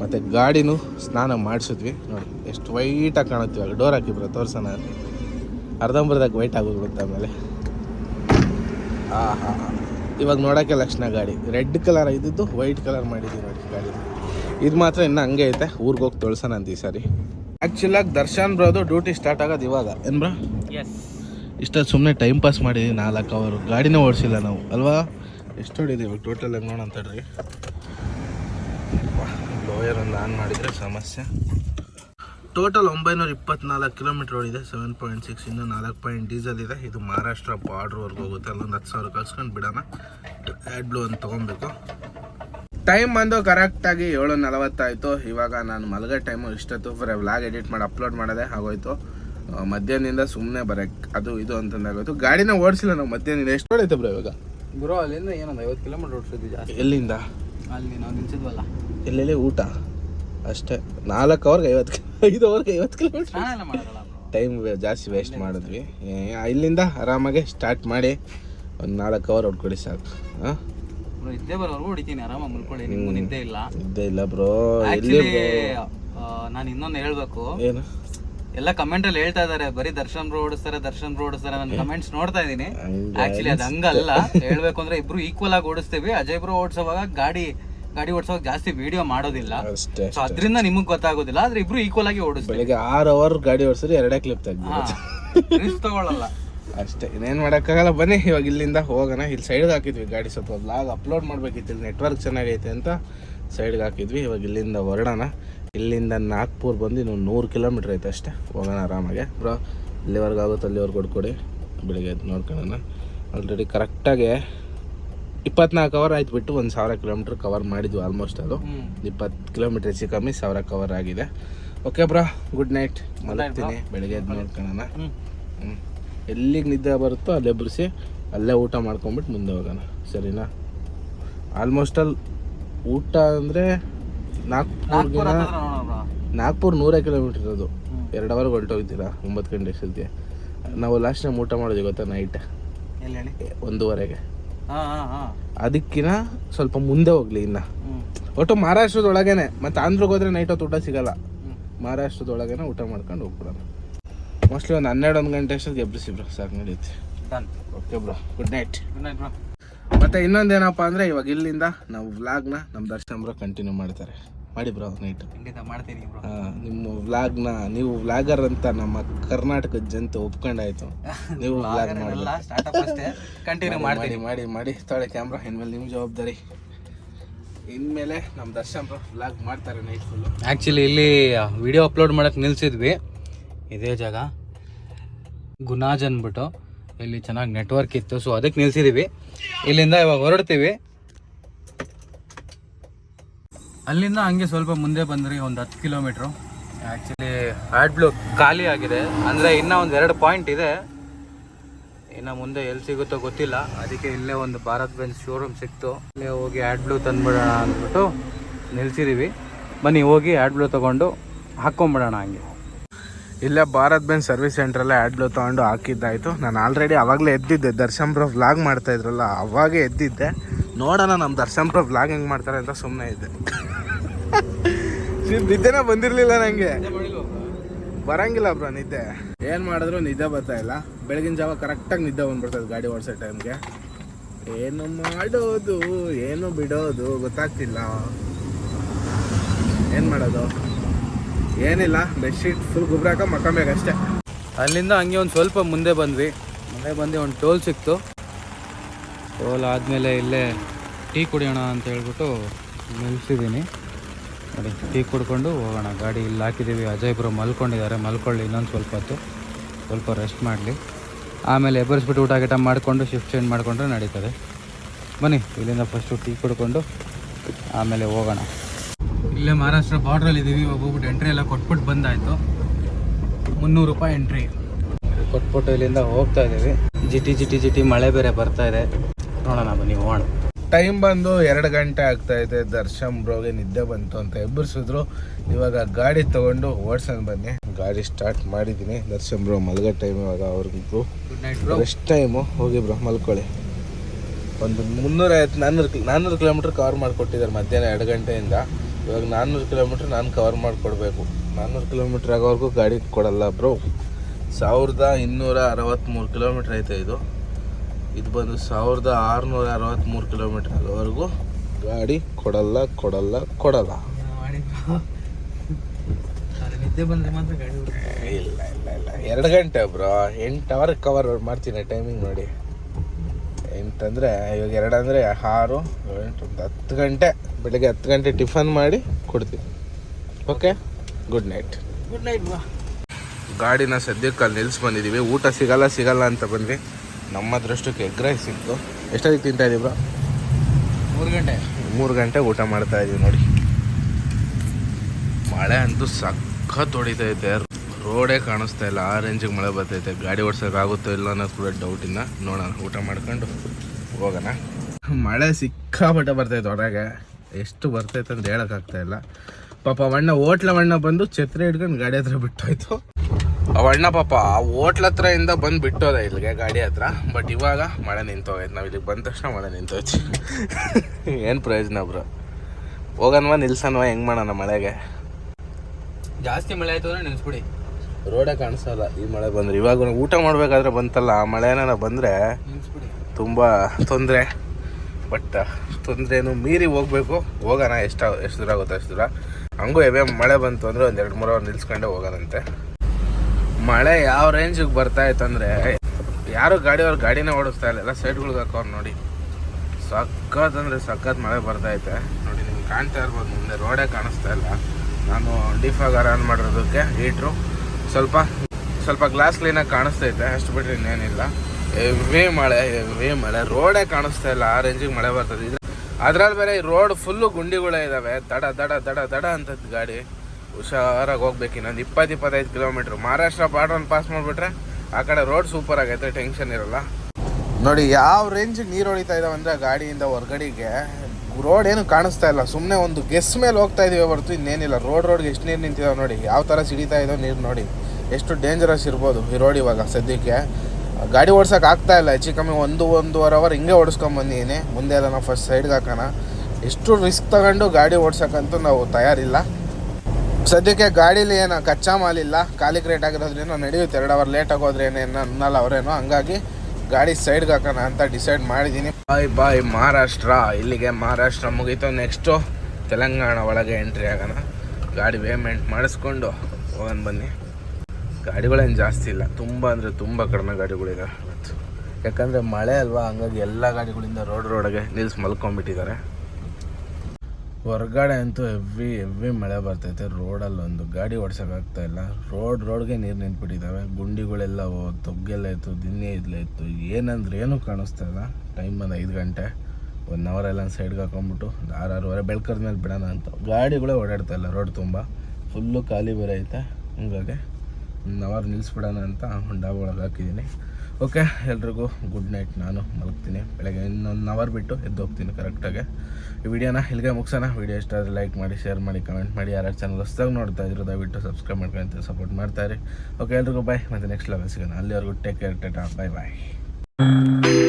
ಮತ್ತು ಗಾಡಿನೂ ಸ್ನಾನ ಮಾಡಿಸಿದ್ವಿ. ನೋಡಿ ಎಷ್ಟು ವೈಟಾಗಿ ಕಾಣುತ್ತೀವಿ ಇವಾಗ. ಡೋರ್ ಹಾಕಿಬ್ರೆ ತೋರ್ಸೋಣ. ಅರ್ಧಂಬರ್ದಾಗ ವೈಟ್ ಆಗೋಗ್ಬಿಡುತ್ತೆ ಆಮೇಲೆ. ಆಹಾ. ಹಾ ಇವಾಗ ನೋಡೋಕ್ಕೆ ಲಕ್ಷಣ ಗಾಡಿ. ರೆಡ್ ಕಲರ್ ಇದ್ದಿದ್ದು ವೈಟ್ ಕಲರ್ ಮಾಡಿದ್ದೀವಿ ನೋಡಿ ಗಾಡಿ. ಇದು ಮಾತ್ರ ಇನ್ನು ಹಂಗೆ ಐತೆ. ಊರಿಗೆ ಹೋಗಿ ತೊಳ್ಸೋಣ ಅಂತ ಈ ಸಾರಿ. ಆ್ಯಕ್ಚುಲಾಗಿ ದರ್ಶನ್ ಬ್ರೋದು ಡ್ಯೂಟಿ ಸ್ಟಾರ್ಟ್ ಆಗೋದು ಇವಾಗ. ಏನು ಬ್ರೋ ಎಸ್ ಸುಮ್ಮನೆ ಟೈಮ್ ಪಾಸ್ ಮಾಡಿದ್ದೀವಿ ನಾಲ್ಕು ಅವರು ಗಾಡಿನೇ ಓಡಿಸಿಲ್ಲ ನಾವು. ಅಲ್ವಾ? ಎಷ್ಟು ಇದೆ ಇವಾಗ ಟೋಟಲ್ ಹೆಂಗೆ ನೋಡೋಣ ತಡ್ರಿ ಲೋಯರ್ ಒಂದು ಆನ್ ಮಾಡಿದರೆ ಸಮಸ್ಯೆ. ಟೋಟಲ್ ಒಂಬೈನೂರ ಇಪ್ಪತ್ನಾಲ್ಕು ಕಿಲೋಮೀಟ್ರ್ ಓಡಿದೆ ಸೆವೆನ್ ಪಾಯಿಂಟ್ ಸಿಕ್ಸ್ ಇನ್ನು ನಾಲ್ಕು ಪಾಯಿಂಟ್ ಡೀಸೆಲ್ ಇದೆ. ಇದು ಮಹಾರಾಷ್ಟ್ರ ಬಾರ್ಡ್ರ್ವರೆಗೂ ಹೋಗುತ್ತೆ. ಅಲ್ಲೊಂದು ಹತ್ತು ಸಾವಿರ ಕಳ್ಸ್ಕೊಂಡು ಬಿಡೋಣ. ಆ್ಯಡ್ ಬ್ಲೂ ಅಂತ ತೊಗೊಬೇಕು ಟೈಮ್ ಬಂದು ಕರೆಕ್ಟಾಗಿ ಏಳು ನಲವತ್ತಾಯಿತು. ಇವಾಗ ನಾನು ಮಲಗೋ ಟೈಮು ಇಷ್ಟೊತ್ತು. ಬರೀ ವ್ಲಾಗ್ ಎಡಿಟ್ ಮಾಡಿ ಅಪ್ಲೋಡ್ ಮಾಡೋದೇ ಆಗೋಯ್ತು. ಮಧ್ಯಾಹ್ನದಿಂದ ಸುಮ್ಮನೆ ಬರೋಕ್ಕೆ ಅದು ಇದು ಅಂತಂದಾಗೋಯ್ತು. ಗಾಡಿನ ಓಡಿಸಿಲ್ಲ ನಾವು ಮಧ್ಯಾಹ್ನದಿಂದ. ಎಷ್ಟು ಹೊಡೈತೆ ಬ್ರೋ ಇವಾಗ? ಗುರು ಅಲ್ಲಿಂದ ಏನೊಂದು? ಐವತ್ತು ಕಿಲೋಮೀಟರ್ ಓಡಿಸಿದ್ವಿ ಜಾಸ್ತಿ. ಎಲ್ಲಿಂದ? ಅಲ್ಲಿ ನಾವು ನಿಲ್ಸಿದ್ವಲ್ಲ. ಎಲ್ಲೆಲ್ಲಿ? ಊಟ? ಅಷ್ಟೇ. ನಾಲ್ಕು ಅವ್ರಿಗೆ ಐವತ್ತು ಐದು ಅವ್ರಿಗೆ ಐವತ್ತು ಕಿಲೋಮೀಟರ್ ಸ್ನಾನ ಎಲ್ಲ ಮಾಡೋದಲ್ಲ ಬ್ರೋ ಟೈಮ್ ಜಾಸ್ತಿ ವೇಸ್ಟ್ ಮಾಡಿದ್ವಿ. ಏ, ಇಲ್ಲಿಂದ ಆರಾಮಾಗೆ ಸ್ಟಾರ್ಟ್ ಮಾಡಿ ಒಂದು ನಾಲ್ಕು ಅವರ್ ಹೊಡ್ಕೊಡಿ ಸಾಕು. ಹಾಂ? ಬ್ರೋ ಇದ್ದೇ ಬರೋರ್ಗು ಹೊಡಿತೀನಿ. ಆರಾಮಾಗಿ ಮುಲ್ಕೊಳ್ಳಿ. ನಿಮ್ಗೂ ನಿದ್ದೆ ಇಲ್ಲ. ಇದ್ದೇ ಇಲ್ಲ ಬ್ರೋ. ಎಲ್ಲಿ ಆಕ್ಚುಲಿ ನಾನು ಇನ್ನೊಂದು ಹೇಳ್ಬೇಕು. ಏನು? ಎಲ್ಲ ಕಮೆಂಟ್ ಅಲ್ಲಿ ಹೇಳ್ತಾ ಇದಾರೆ ಬರೀ ದರ್ಶನ್ ಬ್ರೋ ಓಡಿಸ್ತಾರೆ ದರ್ಶನ್ ಬ್ರೋ ಓಡಿಸ್ತಾರೆ ನಾನು ಕಮೆಂಟ್ಸ್ ನೋಡ್ತಾ ಇದೀನಿ ಆಕ್ಚುಲಿ ಅದು ಹಂಗಲ್ಲ. ಹೇಳ್ಬೇಕು ಅಂದ್ರೆ ಇಬ್ರು ಈಕ್ವಲ್ ಆಗಿ ಓಡಿಸ್ತೀವಿ. ಅಜಯ್ ಬ್ರೋ ಓಡಿಸುವಾಗ ಗಾಡಿ ಗಾಡಿ ಓಡಿಸುವಾಗ ಜಾಸ್ತಿ ವಿಡಿಯೋ ಮಾಡೋದಿಲ್ಲ. ಸೊ ಅದರಿಂದ ನಿಮಗ್ ಗೊತ್ತಾಗೋದಿಲ್ಲ. ಆದ್ರೆ ಇಬ್ರು ಈಕ್ವಲ್ ಆಗಿ ಓಡಿಸ್ತೀವಿ. ಆರ್ ಅವರ್ ಗಾಡಿ ಓಡಿಸಿದ್ರೆ ಎರಡೇ ಕ್ಲಿಪ್ ತೆಗ್ದು ತಗೊಳ್ಳಲ್ಲ ಅಷ್ಟೇ ಇನ್ನೇನು ಮಾಡೋಕ್ಕಾಗಲ್ಲ. ಬನ್ನಿ ಇವಾಗ ಇಲ್ಲಿಂದ ಹೋಗೋಣ. ಇಲ್ಲಿ ಸೈಡ್ಗೆ ಹಾಕಿದ್ವಿ ಗಾಡಿ ಸ್ವಲ್ಪ ಬ್ಲಾಗ್ ಅಪ್ಲೋಡ್ ಮಾಡಬೇಕಿತ್ತು. ಇಲ್ಲಿ ನೆಟ್ವರ್ಕ್ ಚೆನ್ನಾಗೈತೆ ಅಂತ ಸೈಡ್ಗೆ ಹಾಕಿದ್ವಿ. ಇವಾಗ ಇಲ್ಲಿಂದ ಹೊರಡೋಣ. ಇಲ್ಲಿಂದ ನಾಗ್ಪುರ್ ಬಂದು ಇನ್ನೊಂದು ನೂರು ಕಿಲೋಮೀಟ್ರ್ ಐತೆ ಅಷ್ಟೇ. ಹೋಗೋಣ ಆರಾಮಾಗೆ. ಬ್ರೋ ಇಲ್ಲಿವರೆಗೆ ಆಗುತ್ತೆ ಅಲ್ಲಿವರೆಗೆ ಕೊಡ್ಕೊಡಿ ಬೆಳಿಗ್ಗೆ ಎದ್ದು ನೋಡ್ಕೊಳ್ಳೋಣ. ಆಲ್ರೆಡಿ ಕರೆಕ್ಟಾಗಿ ಇಪ್ಪತ್ನಾಲ್ಕು ಅವರ್ ಆಯ್ತು ಬಿಟ್ಟು ಒಂದು ಸಾವಿರ ಕಿಲೋಮೀಟ್ರ್ ಕವರ್ ಮಾಡಿದ್ವಿ ಆಲ್ಮೋಸ್ಟ್ ಅದು. ಇಪ್ಪತ್ತು ಕಿಲೋಮೀಟ್ರ್ ಹೆಚ್ಚು ಕಮ್ಮಿ ಸಾವಿರ ಕವರ್ ಆಗಿದೆ. ಓಕೆ ಬ್ರೋ ಗುಡ್ ನೈಟ್ ಮಲಗ್ತೀನಿ. ಬೆಳಿಗ್ಗೆ ಎದ್ದು ನೋಡ್ಕೊಳ್ಳೋಣ. ಹ್ಮ್. ಎಲ್ಲಿಗೆ ನಿದ್ದೆ ಬರುತ್ತೋ ಅಲ್ಲೇ ಬಿಡಿಸಿ ಅಲ್ಲೇ ಊಟ ಮಾಡ್ಕೊಂಬಿಟ್ಟು ಮುಂದೆ ಹೋಗೋಣ. ಸರಿನಾ? ಆಲ್ಮೋಸ್ಟ್ ಅಲ್ಲಿ ಊಟ ಅಂದರೆ ನಾಗ್ಪುರ ನಾಗ್ಪುರ್ ನೂರೇ ಕಿಲೋಮೀಟರ್ ಇರೋದು. ಎರಡು ಅವರ್ಗೆ ಹೊರಟೋಗ್ತೀರಾ ಒಂಬತ್ತು ಗಂಟೆ ಅಷ್ಟೊತ್ತಿಗೆ ನಾವು ಲಾಸ್ಟ್ ಟೈಮ್ ಊಟ ಮಾಡೋದು ಗೊತ್ತಾ ನೈಟ್ ಒಂದೂವರೆಗೆ. ಅದಕ್ಕಿಂತ ಸ್ವಲ್ಪ ಮುಂದೆ ಹೋಗ್ಲಿ ಇನ್ನ. ಒಟ್ಟು ಮಹಾರಾಷ್ಟ್ರದೊಳಗೇನೆ ಮತ್ತೆ ಆಂಧ್ರಕ್ಕೆ ಹೋದ್ರೆ ನೈಟ್ ಹೊತ್ತು ಊಟ ಸಿಗಲ್ಲ. ಮಹಾರಾಷ್ಟ್ರದೊಳಗೇನೆ ಊಟ ಮಾಡ್ಕೊಂಡು ಹೋಗ್ಬಿಡೋಣ. ಮೋಸ್ಟ್ಲಿ ಒಂದು ಹನ್ನೆರಡು ಒಂದು ಗಂಟೆ ಅಷ್ಟೊತ್ತಿಗೆ ಎಬ್ಬಿಸಿ ಬ್ರೋ ಸಾಕು ನಡೀತಿ. Done okay bro good night good night bro. ಮತ್ತೆ ಇನ್ನೊಂದೇನಪ್ಪ ಅಂದ್ರೆ ಇವಾಗ ಇಲ್ಲಿಂದ ನಾವು ವ್ಲಾಗ್ನ ನಮ್ಮ ದರ್ಶನ ಬ್ರೋ ಕಂಟಿನ್ಯೂ ಮಾಡ್ತಾರೆ. ಮಾಡಿ ಬ್ರೋ ನೈಟ್ ಖಂಡಿತ ಮಾಡ್ತೀನಿ ಬ್ರೋ. ನಿಮ್ಮ ವ್ಲಾಗ್ನ ನೀವು ವ್ಲಾಗರ್ ಅಂತ ನಮ್ಮ ಕರ್ನಾಟಕದ ಜನತೆ ಒಪ್ಕೊಂಡಾಯ್ತು. *laughs* ನೀವು ವ್ಲಾಗ್ ಮಾಡಿ ಅಷ್ಟೇ. ಕಂಟಿನ್ಯೂ ಮಾಡ್ತೀನಿ. ಮಾಡಿ ಮಾಡಿ ಮಾಡಿ. ತೊಳೆ ಕ್ಯಾಮ್ರಾ ಇನ್ಮೇಲೆ ನಿಮ್ಮ ಜವಾಬ್ದಾರಿ. ಇನ್ಮೇಲೆ ನಮ್ಮ ದರ್ಶನ್ ಬ್ರೋ ವ್ಲಾಗ್ ಮಾಡ್ತಾರೆ ನೈಟ್ ಫುಲ್ಲು ಆ್ಯಕ್ಚುಲಿ ಇಲ್ಲಿ ವಿಡಿಯೋ ಅಪ್ಲೋಡ್ ಮಾಡಕ್ಕೆ ನಿಲ್ಸಿದ್ವಿ. ಇದೇ ಜಾಗ. ಗುನಾಜ್ ಅಂದ್ಬಿಟ್ಟು ಇಲ್ಲಿ ಚೆನ್ನಾಗಿ ನೆಟ್ವರ್ಕ್ ಇತ್ತು. ಸೊ ಅದಕ್ಕೆ ನಿಲ್ಸಿದ್ದೀವಿ ಇಲ್ಲಿಂದ ಇವಾಗ ಹೊರಡ್ತೀವಿ. ಅಲ್ಲಿಂದ ಹಂಗೆ ಸ್ವಲ್ಪ ಮುಂದೆ ಬಂದ್ರಿ, ಒಂದು ಹತ್ತು ಕಿಲೋಮೀಟ್ರು ಆ್ಯಕ್ಚುಲಿ ಆ್ಯಡ್ ಬ್ಲೂ ಖಾಲಿ ಆಗಿದೆ. ಅಂದರೆ ಇನ್ನೂ ಒಂದು ಎರಡು ಪಾಯಿಂಟ್ ಇದೆ. ಇನ್ನು ಮುಂದೆ ಎಲ್ಲಿ ಸಿಗುತ್ತೋ ಗೊತ್ತಿಲ್ಲ. ಅದಕ್ಕೆ ಇಲ್ಲೇ ಒಂದು ಭಾರತ್ ಬೆನ್ ಶೋರೂಮ್ ಸಿಕ್ತು. ಇಲ್ಲೇ ಹೋಗಿ ಆ್ಯಡ್ ಬ್ಲೂ ತಂದ್ಬಿಡೋಣ ಅಂದ್ಬಿಟ್ಟು ನಿಲ್ಸಿದ್ದೀವಿ ಬನ್ನಿ, ಹೋಗಿ ಆ್ಯಡ್ ಬ್ಲೂ ತೊಗೊಂಡು ಹಾಕ್ಕೊಂಬಿಡೋಣ ಹಂಗೆ. ಇಲ್ಲೇ ಭಾರತ್ ಬೆನ್ ಸರ್ವಿಸ್ ಸೆಂಟ್ರಲ್ಲೇ ಆ್ಯಡ್ ಬ್ಲೂ ತೊಗೊಂಡು ಹಾಕಿದ್ದಾಯಿತು. ನಾನು ಆಲ್ರೆಡಿ ಆವಾಗಲೇ ಎದ್ದಿದ್ದೆ. ದರ್ಶನ್ ಬ್ರೋ ವ್ಲಾಗ್ ಮಾಡ್ತಾ ಇದ್ರಲ್ಲ, ಅವಾಗೇ ಎದ್ದಿದ್ದೆ. ನೋಡೋಣ ನಮ್ಮ ದರ್ಶನ್ ಬ್ರೋ ವ್ಲಾಗ್ ಹೆಂಗೆ ಮಾಡ್ತಾರೆ ಅಂತ ಸುಮ್ಮನೆ ಇದ್ದೆ. ನಿದ್ದೆನೇ ಬಂದಿರಲಿಲ್ಲ ನನಗೆ ಬರಂಗಿಲ್ಲ ಬ್ರೋ ನಿದ್ದೆ. ಏನು ಮಾಡಿದ್ರು ನಿದ್ದೆ ಬರ್ತಾ ಇಲ್ಲ. ಬೆಳಗಿನ ಜಾವ ಕರೆಕ್ಟಾಗಿ ನಿದ್ದೆ ಬಂದ್ಬಿಡ್ತದೆ ಗಾಡಿ ಓಡಿಸೋ ಟೈಮ್ಗೆ ಏನು ಮಾಡೋದು ಏನು ಬಿಡೋದು ಗೊತ್ತಾಗ್ತಿಲ್ಲ. ಏನು ಮಾಡೋದು? ಏನಿಲ್ಲ ಬೆಡ್ಶೀಟ್ ಫುಲ್ ಗೊಬ್ಬರ ಹಾಕ ಮಕ್ಕಂಬೇಕು ಅಷ್ಟೇ. ಅಲ್ಲಿಂದ ಹಂಗೆ ಒಂದು ಸ್ವಲ್ಪ ಮುಂದೆ ಬಂದ್ವಿ. ಮುಂದೆ ಬಂದು ಒಂದು ಟೋಲ್ ಸಿಕ್ತು. ಟೋಲ್ ಆದಮೇಲೆ ಇಲ್ಲೇ ಟೀ ಕುಡಿಯೋಣ ಅಂತ ಹೇಳ್ಬಿಟ್ಟು ನಿಲ್ಸಿದ್ದೀನಿ. ನೋಡಿ, ಟೀ ಕುಡ್ಕೊಂಡು ಹೋಗೋಣ. ಗಾಡಿ ಇಲ್ಲಿ ಹಾಕಿದ್ದೀವಿ. ಬ್ರೋ ಮಲ್ಕೊಂಡಿದ್ದಾರೆ. ಮಲ್ಕೊಳ್ಳಿ, ಇನ್ನೊಂದು ಸ್ವಲ್ಪ ಹೊತ್ತು. ಸ್ವಲ್ಪ ರೆಸ್ಟ್ ಮಾಡಲಿ. ಆಮೇಲೆ ಎಬ್ಬರಿಸ್ಬಿಟ್ಟು ಊಟ ಗೀಟ ಮಾಡಿಕೊಂಡು ಶಿಫ್ಟ್ ಚೇಂಜ್ ಮಾಡಿಕೊಂಡ್ರೆ ನಡೀತದೆ. ಬನ್ನಿ, ಇಲ್ಲಿಂದ ಫಸ್ಟು ಟೀ ಕುಡ್ಕೊಂಡು ಆಮೇಲೆ ಹೋಗೋಣ. ಇಲ್ಲೇ ಮಹಾರಾಷ್ಟ್ರ ಬಾರ್ಡ್ರಲ್ಲಿ ಇದ್ದೀವಿ ಇವಾಗ ಹೋಗ್ಬಿಟ್ಟು ಎಂಟ್ರಿ ಎಲ್ಲ ಕೊಟ್ಬಿಟ್ಟು ಬಂದಾಯಿತು. ಮುನ್ನೂರು ರೂಪಾಯಿ ಎಂಟ್ರಿ ಕೊಟ್ಬಿಟ್ಟು ಇಲ್ಲಿಂದ ಹೋಗ್ತಾ ಇದ್ದೀವಿ ಜಿಟಿ ಜಿಟಿ ಜಿಟಿ ಮಳೆ ಬೇರೆ ಬರ್ತಾ ಇದೆ. ನೋಡೋಣ ಬನ್ನಿ, ಹೋಗೋಣ. ಟೈಮ್ ಬಂದು ಎರಡು ಗಂಟೆ ಆಗ್ತಾ ಇದೆ. ದರ್ಶನ್ ಬ್ರೋಗೆ ನಿದ್ದೆ ಬಂತು ಅಂತ ಎಬ್ಬರಿಸಿದ್ರು. ಇವಾಗ ಗಾಡಿ ತಗೊಂಡು ಓಡ್ಸೋಣ ಬನ್ನಿ. ಗಾಡಿ ಸ್ಟಾರ್ಟ್ ಮಾಡಿದ್ದೀನಿ. ದರ್ಶನ್ ಬ್ರೋ ಮಲಗೋ ಟೈಮ್ ಇವಾಗ ಅವ್ರಿಗಿಬ್ರು good night bro rest time ಹೋಗಿ ಬ್ರೋ ಮಲ್ಕೊಳ್ಳಿ. ಒಂದು ಮುನ್ನೂರೈವತ್ತು ನಾನ್ನೂರು ನಾನ್ನೂರು ಕಿಲೋಮೀಟ್ರ್ ಕವರ್ ಮಾಡಿಕೊಟ್ಟಿದ್ದಾರೆ ಮಧ್ಯಾಹ್ನ ಎರಡು ಗಂಟೆಯಿಂದ. ಇವಾಗ ನಾನ್ನೂರು ಕಿಲೋಮೀಟ್ರ್ ನಾನು ಕವರ್ ಮಾಡಿಕೊಡ್ಬೇಕು. ನಾನ್ನೂರು ಕಿಲೋಮೀಟ್ರ್ ಆಗೋವರೆಗೂ ಗಾಡಿ ಕೊಡಲ್ಲ ಬ್ರೋ ಸಾವಿರದ ಇನ್ನೂರ ಅರವತ್ತ್ಮೂರು ಕಿಲೋಮೀಟ್ರ್ ಐತೆ ಇದು. ಇದು ಬಂದು ಸಾವಿರದ ಆರುನೂರ ಅರವತ್ತ್ಮೂರು ಕಿಲೋಮೀಟರ್ ಆಗೋವರೆಗೂ ಗಾಡಿ ಕೊಡಲ್ಲ ಕೊಡಲ್ಲ ಕೊಡಲ್ಲ. ಇಲ್ಲ ಇಲ್ಲ ಇಲ್ಲ. ಎರಡು ಗಂಟೆ ಬ್ರೋ. ಎಂಟು ಅವರ್ ಕವರ್ ಮಾಡ್ತೀನಿ ಟೈಮಿಂಗ್ ನೋಡಿ. ಎಂಟಂದರೆ ಇವಾಗ ಎರಡು ಅಂದರೆ ಆರು ಎಂಟು ಒಂದು ಹತ್ತು ಗಂಟೆ. ಬೆಳಿಗ್ಗೆ ಹತ್ತು ಗಂಟೆ ಟಿಫನ್ ಮಾಡಿ ಕೊಡ್ತೀನಿ. Okay good night good night ಗಾಡಿನ ಸದ್ಯಕ್ಕೆ ಅಲ್ಲಿ ನಿಲ್ಸಿ ಬಂದಿದ್ದೀವಿ ಊಟ ಸಿಗಲ್ಲ ಸಿಗಲ್ಲ ಅಂತ ಬಂದ್ವಿ. ನಮ್ಮ ದೃಷ್ಟಕ್ಕೆ ಎಗ್ ರೈಸ್ ಸಿಕ್ತು ಎಷ್ಟೊತ್ತಿಗೆ ತಿಂತಾ ಇದೀವಿ ಬ್ರೋ ಮೂರು ಗಂಟೆ. ಮೂರು ಗಂಟೆ ಊಟ ಮಾಡ್ತಾ ಇದೀವಿ ನೋಡಿ. ಮಳೆ ಅಂತೂ ಸಖತ್ ಹೊಡಿತೈತೆ ರೋಡೇ ಕಾಣಿಸ್ತಾ ಇಲ್ಲ. ಆ ರೇಂಜಿಗೆ ಮಳೆ ಬರ್ತೈತೆ ಗಾಡಿ ಓಡ್ಸೋಕ್ಕಾಗುತ್ತೋ ಆಗುತ್ತೋ ಇಲ್ಲ ಅನ್ನೋದು ಕೂಡ ಡೌಟಿನ ನೋಡೋಣ. ಊಟ ಮಾಡ್ಕೊಂಡು ಹೋಗೋಣ. ಮಳೆ ಸಿಕ್ಕಾಪಟ್ಟೆ ಬರ್ತೈತೆ ಹೊರಗೆ. ಎಷ್ಟು ಬರ್ತೈತೆ ಅಂತ ಹೇಳೋಕ್ಕಾಗ್ತಾ ಇಲ್ಲ. ಪಾಪ ಬಣ್ಣ ಓಟ್ಲ ಬಣ್ಣ ಬಂದು ಛತ್ರಿ ಹಿಡ್ಕೊಂಡು ಗಾಡಿ ಹತ್ರ ಬಿಟ್ಟೋಯ್ತು. ಅವಣ್ಣ ಪಾಪ ಆ ಹೋಟ್ಲ ಹತ್ರ ಇಂದ ಬಂದು ಬಿಟ್ಟೋದ ಇಲ್ಲಿಗೆ ಗಾಡಿ ಹತ್ರ. ಬಟ್ ಇವಾಗ ಮಳೆ ನಿಂತೋಗೈತೆ ನಾವು ಇಲ್ಲಿಗೆ ಬಂದ ತಕ್ಷಣ ಮಳೆ ನಿಂತೋಯ್ತು ಏನು ಪ್ರಯೋಜನ ಬ್ರೋ? ಹೋಗನ್ವಾ ನಿಲ್ಸನ್ವಾ ಹೆಂಗ್ ಮಾಡೋಣ ಮಳೆಗೆ? ಜಾಸ್ತಿ ಮಳೆ ಆಯ್ತು ಅಂದ್ರೆ ನೆನೆಸ್ಬಿಡಿ ರೋಡೇ ಕಾಣಿಸಲ್ಲ ಈ ಮಳೆ ಬಂದ್ರೆ. ಇವಾಗ ಊಟ ಮಾಡಬೇಕಾದ್ರೆ ಬಂತಲ್ಲ ಆ ಮಳೆ ಏನಾರ ಬಂದರೆ ತುಂಬ ತೊಂದರೆ. ಬಟ್ ತೊಂದರೆನು ಮೀರಿ ಹೋಗ್ಬೇಕು. ಹೋಗೋಣ ಎಷ್ಟು ಎಷ್ಟು ದೂರ ಆಗುತ್ತೆ ಅಷ್ಟು ದೂರ. ಹಂಗೂ ಎವೆ ಮಳೆ ಬಂತು ಅಂದರೆ ಒಂದು ಎರಡು ಮೂರು ಅವರ್ ನಿಲ್ಸ್ಕೊಂಡೆ ಹೋಗೋಣಂತೆ. ಮಳೆ ಯಾವ ರೇಂಜಿಗೆ ಬರ್ತಾ ಇತ್ತು ಅಂದರೆ ಯಾರು ಗಾಡಿಯವ್ರು ಗಾಡಿನೇ ಓಡಿಸ್ತಾ ಇಲ್ಲ. ಎಲ್ಲ ಸೈಡ್ಗಳಿಗೆ ಹಾಕೋರು ನೋಡಿ. ಸಖತ್ ಅಂದರೆ ಸಖತ್ ಮಳೆ ಬರ್ತಾ ಐತೆ. ನೋಡಿ, ನಿಮ್ಗೆ ಕಾಣ್ತಾ ಇರ್ಬೋದು, ಮುಂದೆ ರೋಡೇ ಕಾಣಿಸ್ತಾ ಇಲ್ಲ. ನಾನು ಡಿಫಾಗರ್ ಆನ್ ಮಾಡಿರೋದಕ್ಕೆ ಹೀಟ್ರು ಸ್ವಲ್ಪ ಸ್ವಲ್ಪ ಗ್ಲಾಸ್ ಕ್ಲೀನಾಗಿ ಕಾಣಿಸ್ತೈತೆ ಅಷ್ಟು ಬಿಟ್ಟರೆ ಇನ್ನೇನಿಲ್ಲ. ಎವ್ರಿ ಮಳೆ ಎವ್ರಿ ಮಳೆ. ರೋಡೇ ಕಾಣಿಸ್ತಾ ಇಲ್ಲ. ಆ ರೇಂಜಿಗೆ ಮಳೆ ಬರ್ತದೆ. ಅದ್ರಲ್ಲಿ ಬೇರೆ ರೋಡ್ ಫುಲ್ಲು ಗುಂಡಿಗಳೇ ಇದ್ದಾವೆ ದಡ ದಡ ದಡ ದಡ ಅಂತದ್ದು ಗಾಡಿ. ಹುಷಾರಾಗಿ ಹೋಗ್ಬೇಕು ಇನ್ನೊಂದು ಇಪ್ಪತ್ತು ಇಪ್ಪತ್ತೈದು ಕಿಲೋಮೀಟ್ರ್. ಮಹಾರಾಷ್ಟ್ರ ಬಾರ್ಡ್ರನ್ನ ಪಾಸ್ ಮಾಡಿಬಿಟ್ರೆ ಆ ಕಡೆ ರೋಡ್ ಸೂಪರ್ ಆಗೈತೆ ಟೆನ್ಷನ್ ಇರಲ್ಲ. ನೋಡಿ, ಯಾವ ರೇಂಜ್ ನೀರು ಹೊಡಿತಾ ಇದಾವೆ ಅಂದರೆ ಗಾಡಿಯಿಂದ ಹೊರಗಡೆಗೆ ರೋಡ್ ಏನು ಕಾಣಿಸ್ತಾ ಇಲ್ಲ. ಸುಮ್ಮನೆ ಒಂದು ಗೆಸ್ ಮೇಲೆ ಹೋಗ್ತಾ ಇದೀವಿ ಹೊರತು ಇನ್ನೇನಿಲ್ಲ. ರೋಡ್ ರೋಡ್ಗೆ ಎಷ್ಟು ನೀರು ನಿಂತಿದಾವೆ ನೋಡಿ. ಯಾವ ಥರ ಸಿಡಿತಾ ಇದಾವೆ ನೀರು ನೋಡಿ. ಎಷ್ಟು ಡೇಂಜರಸ್ ಇರ್ಬೋದು ಈ ರೋಡ್ ಇವಾಗ ಸದ್ಯಕ್ಕೆ. ಗಾಡಿ ಓಡ್ಸೋಕೆ ಆಗ್ತಾ ಇಲ್ಲ. ಹೆಚ್ಚು ಕಮ್ಮಿ ಒಂದು, ಒಂದೂವರೆ ಅವರ್ ಹಿಂಗೆ ಓಡಿಸ್ಕೊಂಬಂದಿದ್ದೀನಿ ಮುಂದೆ ಎಲ್ಲ ಫಸ್ಟ್ ಸೈಡ್ಗೆ ಹಾಕೋಣ. ಎಷ್ಟು ರಿಸ್ಕ್ ತಗೊಂಡು ಗಾಡಿ ಓಡ್ಸೋಕ್ಕಂತೂ ನಾವು ತಯಾರಿಲ್ಲ. ಸದ್ಯಕ್ಕೆ ಗಾಡೀಲಿ ಏನು ಕಚ್ಚಾ ಮಾಲಿಲ್ಲ ಖಾಲಿ ಕ್ರೇಟ್ ಆಗಿರೋದ್ರಿಂದ ನಡೆಯುತ್ತೆ. ಎರಡು ಅವರ್ ಲೇಟ್ ಆಗೋದ್ರೆ ಏನೇನು ಅನ್ನಲ್ಲ ಅವರೇನು. ಹಂಗಾಗಿ ಗಾಡಿ ಸೈಡ್ಗೆ ಹಾಕೋಣ ಅಂತ ಡಿಸೈಡ್ ಮಾಡಿದ್ದೀನಿ. ಬಾಯ್ ಬಾಯ್ ಮಹಾರಾಷ್ಟ್ರ ಇಲ್ಲಿಗೆ ಮಹಾರಾಷ್ಟ್ರ ಮುಗೀತು. ನೆಕ್ಸ್ಟು ತೆಲಂಗಾಣ ಒಳಗೆ ಎಂಟ್ರಿ ಆಗೋಣ. ಗಾಡಿ ಪೇಮೆಂಟ್ ಮಾಡಿಸ್ಕೊಂಡು ಹೋಗೋಣ ಬನ್ನಿ. ಗಾಡಿಗಳೇನು ಜಾಸ್ತಿ ಇಲ್ಲ. ತುಂಬ ಅಂದರೆ ತುಂಬ ಕಡಿಮೆ ಗಾಡಿಗಳಿದೆ ಯಾಕಂದರೆ ಮಳೆ ಅಲ್ವಾ, ಹಂಗಾಗಿ ಎಲ್ಲ ಗಾಡಿಗಳಿಂದ ರೋಡ್ ರೋಡ್ಗೆ ನಿಲ್ಸಿ ಮಲ್ಕೊಂಡ್ಬಿಟ್ಟಿದ್ದಾರೆ. ಹೊರಗಡೆ ಅಂತೂ ಹೆವಿ ಹೆವಿ ಮಳೆ ಬರ್ತೈತೆ. ರೋಡಲ್ಲಿ ಒಂದು ಗಾಡಿ ಓಡ್ಸೋಕ್ಕಾಗ್ತಾ ಇಲ್ಲ. ರೋಡ್, ರೋಡ್ಗೆ ನೀರು ನಿಂತ್ಬಿಟ್ಟಿದ್ದಾವೆ ಗುಂಡಿಗಳೆಲ್ಲ ತೊಗ್ಗೆಲ್ಲ ಇತ್ತು ದಿನ್ನೆ ಇದ್ಲ ಇತ್ತು. ಏನಂದ್ರೆ ಏನೂ ಕಾಣಿಸ್ತಾ ಇಲ್ಲ. ಟೈಮ್ ಬಂದ ಐದು ಗಂಟೆ. ಒನ್ ಅವರ್ ಎಲ್ಲ ಸೈಡ್ಗೆ ಹಾಕೊಂಡ್ಬಿಟ್ಟು ಆರಾರೂವರೆ. ಬೆಳ್ಕದ ಮೇಲೆ ಬಿಡೋಣ ಅಂತ. ಗಾಡಿಗಳೇ ಓಡಾಡ್ತಾ ಇಲ್ಲ ರೋಡ್ ತುಂಬ. ಫುಲ್ಲು ಖಾಲಿ ಬೇರೆ ಐತೆ ಹಂಗಾಗಿ ಒನ್ ಅವರ್ ನಿಲ್ಲಿಸ್ಬಿಡೋಣ ಅಂತ ಡಾಬಾ ಒಳಗೆ ಹಾಕಿದ್ದೀನಿ ಓಕೆ, ಎಲ್ರಿಗೂ ಗುಡ್ ನೈಟ್. ನಾನು ಮಲಗ್ತೀನಿ. ಬೆಳಗ್ಗೆ ಇನ್ನೊಂದು ಅವರ್ ಬಿಟ್ಟು ಎದ್ದು ಹೋಗ್ತೀನಿ ಕರೆಕ್ಟಾಗಿ ಈ ವಿಡಿಯೋನ ಇಲ್ಲಿಗೆ ಮುಗಿಸೋಣ. ವಿಡಿಯೋ ಇಷ್ಟ ಆದರೆ ಲೈಕ್ ಮಾಡಿ ಶೇರ್ ಮಾಡಿ ಕಮೆಂಟ್ ಮಾಡಿ. ಯಾರ್ಯಾರು ಚಾನಲ್ ಹೊಸ್ದಾಗಿ ನೋಡ್ತಾ ಇದ್ರು ದಯವಿಟ್ಟು ಸಬ್ಸ್ಕ್ರೈಬ್ ಮಾಡ್ಕೊಂತ ಸಪೋರ್ಟ್ ಮಾಡ್ತಾ ಇರಿ. ಓಕೆ ಎಲ್ರಿಗೂ ಬಾಯ್ ಮತ್ತು ನೆಕ್ಸ್ಟ್ ಲೆವೆಲ್ ಸಿಗೋಣ. ಅಲ್ಲಿವರೆಗೂ ಟೇಕ್ ಕೇರ್ ಟೇಟಾ. ಬಾಯ್ ಬಾಯ್